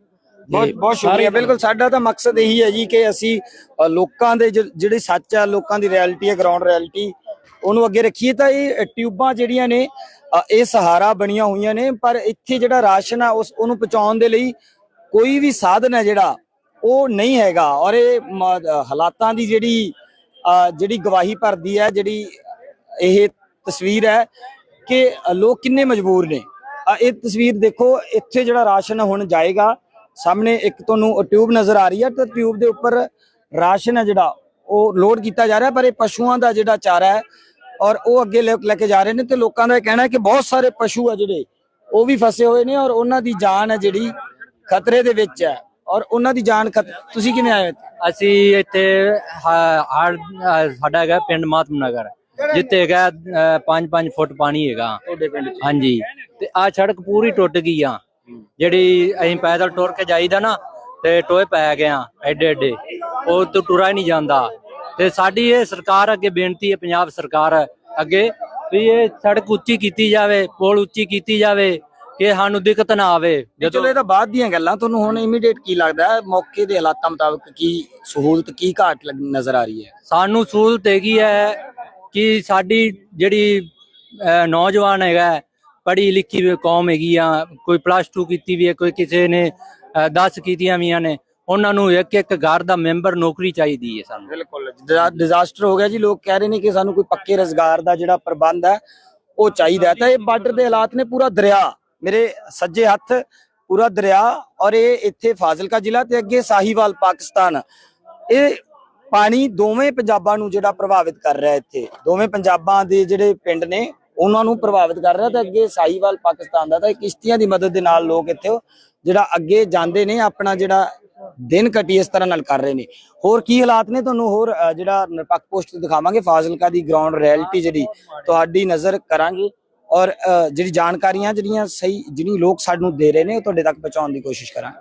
ਬਹੁਤ ਬਹੁਤ ਸ਼ੁਕਰੀਆ। ਬਿਲਕੁਲ ਸਾਡਾ ਤਾਂ ਮਕਸਦ ਇਹੀ ਹੈ ਜੀ ਕਿ ਅਸੀਂ ਲੋਕਾਂ ਦੇ ਜਿਹੜੇ ਸੱਚ ਆ ਲੋਕਾਂ ਦੀ ਰਿਐਲਿਟੀ ਹੈ ਗਰਾਊਂਡ ਰਿਐਲਿਟੀ ਉਹਨੂੰ ਅੱਗੇ ਰੱਖੀਏ। ਤਾਂ ਇਹ ਟਿਊਬਾਂ ਜਿਹੜੀਆਂ ਨੇ ਇਹ ਸਹਾਰਾ ਬਣੀਆਂ ਹੋਈਆਂ ਨੇ ਪਰ ਇੱਥੇ ਜਿਹੜਾ ਰਾਸ਼ਨ ਆ ਉਸ ਉਹਨੂੰ ਪਹੁੰਚਾਉਣ ਦੇ ਲਈ ਕੋਈ ਵੀ ਸਾਧਨ ਹੈ ਜਿਹੜਾ ਉਹ ਨਹੀਂ ਹੈਗਾ। ਔਰ ਇਹ ਮ- ਹਾਲਾਤਾਂ ਦੀ ਜਿਹੜੀ ਜਿਹੜੀ ਗਵਾਹੀ ਭਰਦੀ ਹੈ, ਜਿਹੜੀ ਇਹ ਤਸਵੀਰ ਹੈ ਕਿ ਲੋਕ ਕਿੰਨੇ ਮਜਬੂਰ ਨੇ। ਇਹ ਤਸਵੀਰ ਦੇਖੋ, ਇੱਥੇ ਜਿਹੜਾ ਰਾਸ਼ਨ ਹੁਣ ਜਾਏਗਾ, ਸਾਹਮਣੇ ਇੱਕ ਤੁਹਾਨੂੰ ਟਿਊਬ ਨਜ਼ਰ ਆ ਰਹੀ ਹੈ ਤੇ ਟਿਊਬ ਦੇ ਉੱਪਰ ਰਾਸ਼ਨ ਹੈ ਜਿਹੜਾ, ਉਹ ਲੋਡ ਕੀਤਾ ਜਾ ਰਿਹਾ, ਪਰ ਇਹ ਪਸ਼ੂਆਂ ਦਾ ਜਿਹੜਾ ਚਾਰਾ ਹੈ ਔਰ ਉਹ ਅੱਗੇ ਲੈ ਲੈ ਕੇ ਜਾ ਰਹੇ ਨੇ ਤੇ ਲੋਕਾਂ ਦਾ ਇਹ ਕਹਿਣਾ ਹੈ ਕਿ ਬਹੁਤ ਸਾਰੇ ਪਸ਼ੂ ਆ ਜਿਹੜੇ, ਉਹ ਵੀ ਫਸੇ ਹੋਏ ਨੇ ਔਰ ਉਹਨਾਂ ਦੀ ਜਾਨ ਹੈ ਜਿਹੜੀ ਖਤਰੇ ਦੇ ਵਿੱਚ ਹੈ। ਔਰ ਉਹਨਾਂ ਦੀ ਜਾਨ ਖਤ ਤੁਸੀਂ ਕਿਵੇਂ ਆਏ ਇੱਥੇ? ਅਸੀਂ ਇੱਥੇ ਹਾ- ਹੜ ਅਹ ਸਾਡਾ ਹੈਗਾ ਪਿੰਡ ਮਾਤਮ ਨਗਰ ਜਿੱਥੇ ਹੈਗਾ 5-5 ਫੁੱਟ ਪਾਣੀ ਹੈਗਾ। ਤੁਹਾਡੇ ਪਿੰਡ 'ਚ। ਹਾਂਜੀ। ਤੇ ਆ ਸੜਕ ਪੂਰੀ ਟੁੱਟ ਗਈ ਆ। ਜਿਹੜੀ ਅਸੀਂ ਪੈਦਲ ਟੁਰ ਕੇ ਜਾਈਦਾ ਨਾ ਤੇ ਟੋਏ ਪੈ ਗਏ ਆ ਐਡੇ ਐਡੇ। ਉਹ ਤੋਂ ਟੁਰਾ ਹੀ ਨਹੀਂ ਜਾਂਦਾ। ਤੇ ਸਾਡੀ ਇਹ ਸਰਕਾਰ ਅੱਗੇ ਬੇਨਤੀ ਹੈ ਪੰਜਾਬ ਸਰਕਾਰ ਅੱਗੇ ਵੀ ਇਹ ਸੜਕ ਉੱਚੀ ਕੀਤੀ ਜਾਵੇ ਪੁਲ ਉੱਚੀ ਕੀਤੀ ਜਾਵੇ। ਕਿ ਸਾਨੂੰ ਦਿੱਕਤ ਨਾ ਆਵੇ। ਚਲੋ ਇਹ ਤਾਂ ਬਾਅਦ ਦੀਆਂ ਗੱਲਾਂ ਤੁਹਾਨੂੰ ਹੁਣ ਇਮੀਡੀਏਟ ਕੀ ਲੱਗਦਾ ਹੈ? ਮੌਕੇ ਦੇ ਹਾਲਾਤਾਂ ਮੁਤਾਬਕ ਕੀ ਸਹੂਲਤ ਕੀ ਘਾਟ ਲੱਗ- ਨਜ਼ਰ ਆ ਰਹੀ ਹੈ? ਸਾਨੂੰ ਸਹੂਲਤ ਹੈਗੀ ਹੈ ਕਿ ਸਾਡੀ ਜਿਹੜੀ ਅਹ, ਨੌਜਵਾਨ ਹੈਗਾ ਪੜ੍ਹੀ ਲਿਖੀ ਵੀ ਕੌਮ ਹੈਗੀ ਆ ਕੋਈ ਪਲੱਸ 2 ਕੀਤੀ ਵੀ ਹੈ ਕੋਈ ਕਿਸੇ ਨੇ 10 ਕੀਤੀਆਂ ਵੀਆਂ ਨੇ ਉਹਨਾਂ ਨੂੰ ਇੱਕ ਇੱਕ ਘਰ ਦਾ ਮੈਂਬਰ ਨੌਕਰੀ ਚਾਹੀਦੀ ਹੈ ਸਾਨੂੰ। ਬਿਲਕੁਲ। ਡਿਜ਼ਾਸਟਰ ਹੋ ਗਿਆ ਜੀ ਲੋਕ ਕਹਿ ਰਹੇ ਨੇ ਕਿ ਸਾਨੂੰ ਕੋਈ ਪੱਕੇ ਰੋਜ਼ਗਾਰ ਦਾ ਜਿਹੜਾ ਪ੍ਰਬੰਧ ਹੈ ਉਹ ਚਾਹੀਦਾ ਹੈ। ਤਾਂ ਇਹ ਬਾਰਡਰ ਦੇ ਹਾਲਾਤ ਨੇ ਪੂਰਾ ਦਰਿਆ। ਮੇਰੇ ਸੱਜੇ ਹੱਥ ਪੂਰਾ ਦਰਿਆ ਔਰ ਇਹ ਇੱਥੇ ਫਾਜ਼ਿਲਕਾ ਜ਼ਿਲ੍ਹਾ ਤੇ ਅੱਗੇ ਸਾਹੀਵਾਲ, ਪਾਕਿਸਤਾਨ। ਇਹ ਪਾਣੀ ਦੋਵੇਂ ਪੰਜਾਬਾਂ ਨੂੰ ਜਿਹੜਾ ਪ੍ਰਭਾਵਿਤ ਕਰ ਰਿਹਾ ਇੱਥੇ। ਦੋਵੇਂ ਪੰਜਾਬਾਂ ਦੇ ਜਿਹੜੇ ਪਿੰਡ ਨੇ, ਉਹਨਾਂ ਨੂੰ ਪ੍ਰਭਾਵਿਤ ਕਰ ਰਿਹਾ ਤੇ ਅੱਗੇ ਸਾਹੀਵਾਲ, ਪਾਕਿਸਤਾਨ ਦਾ ਤਾਂ ਇਹ ਕਿਸ਼ਤੀਆਂ ਦੀ ਮਦਦ ਦੇ ਨਾਲ ਲੋਕ ਇੱਥੇ ਜਿਹੜਾ ਅੱਗੇ ਜਾਂਦੇ ਨੇ, ਆਪਣਾ ਜਿਹੜਾ ਦਿਨ ਕਟੀ ਇਸ ਤਰ੍ਹਾਂ ਨਾਲ ਕਰ ਰਹੇ ਨੇ। ਹੋਰ ਕੀ ਹਾਲਾਤ ਨੇ? ਤੁਹਾਨੂੰ ਹੋਰ ਜਿਹੜਾ ਨਿਰਪੱਖ ਪੋਸਟ ਦਿਖਾਵਾਂਗੇ। ਫਾਜ਼ਿਲਕਾ ਦੀ ਗਰਾਊਂਡ ਰਿਐਲਿਟੀ ਜਿਹੜੀ ਤੁਹਾਡੀ ਨਜ਼ਰ ਕਰਾਂਗੇ। ਔਰ ਜਿਹੜੀ ਜਾਣਕਾਰੀਆਂ ਜਿਹੜੀਆਂ ਸਹੀ ਜਿਹੜੀ ਲੋਕ ਸਾਨੂੰ ਦੇ ਰਹੇ ਨੇ, ਉਹ ਤੁਹਾਡੇ ਤੱਕ ਪਹੁੰਚਾਉਣ ਦੀ ਕੋਸ਼ਿਸ਼ ਕਰਾਂ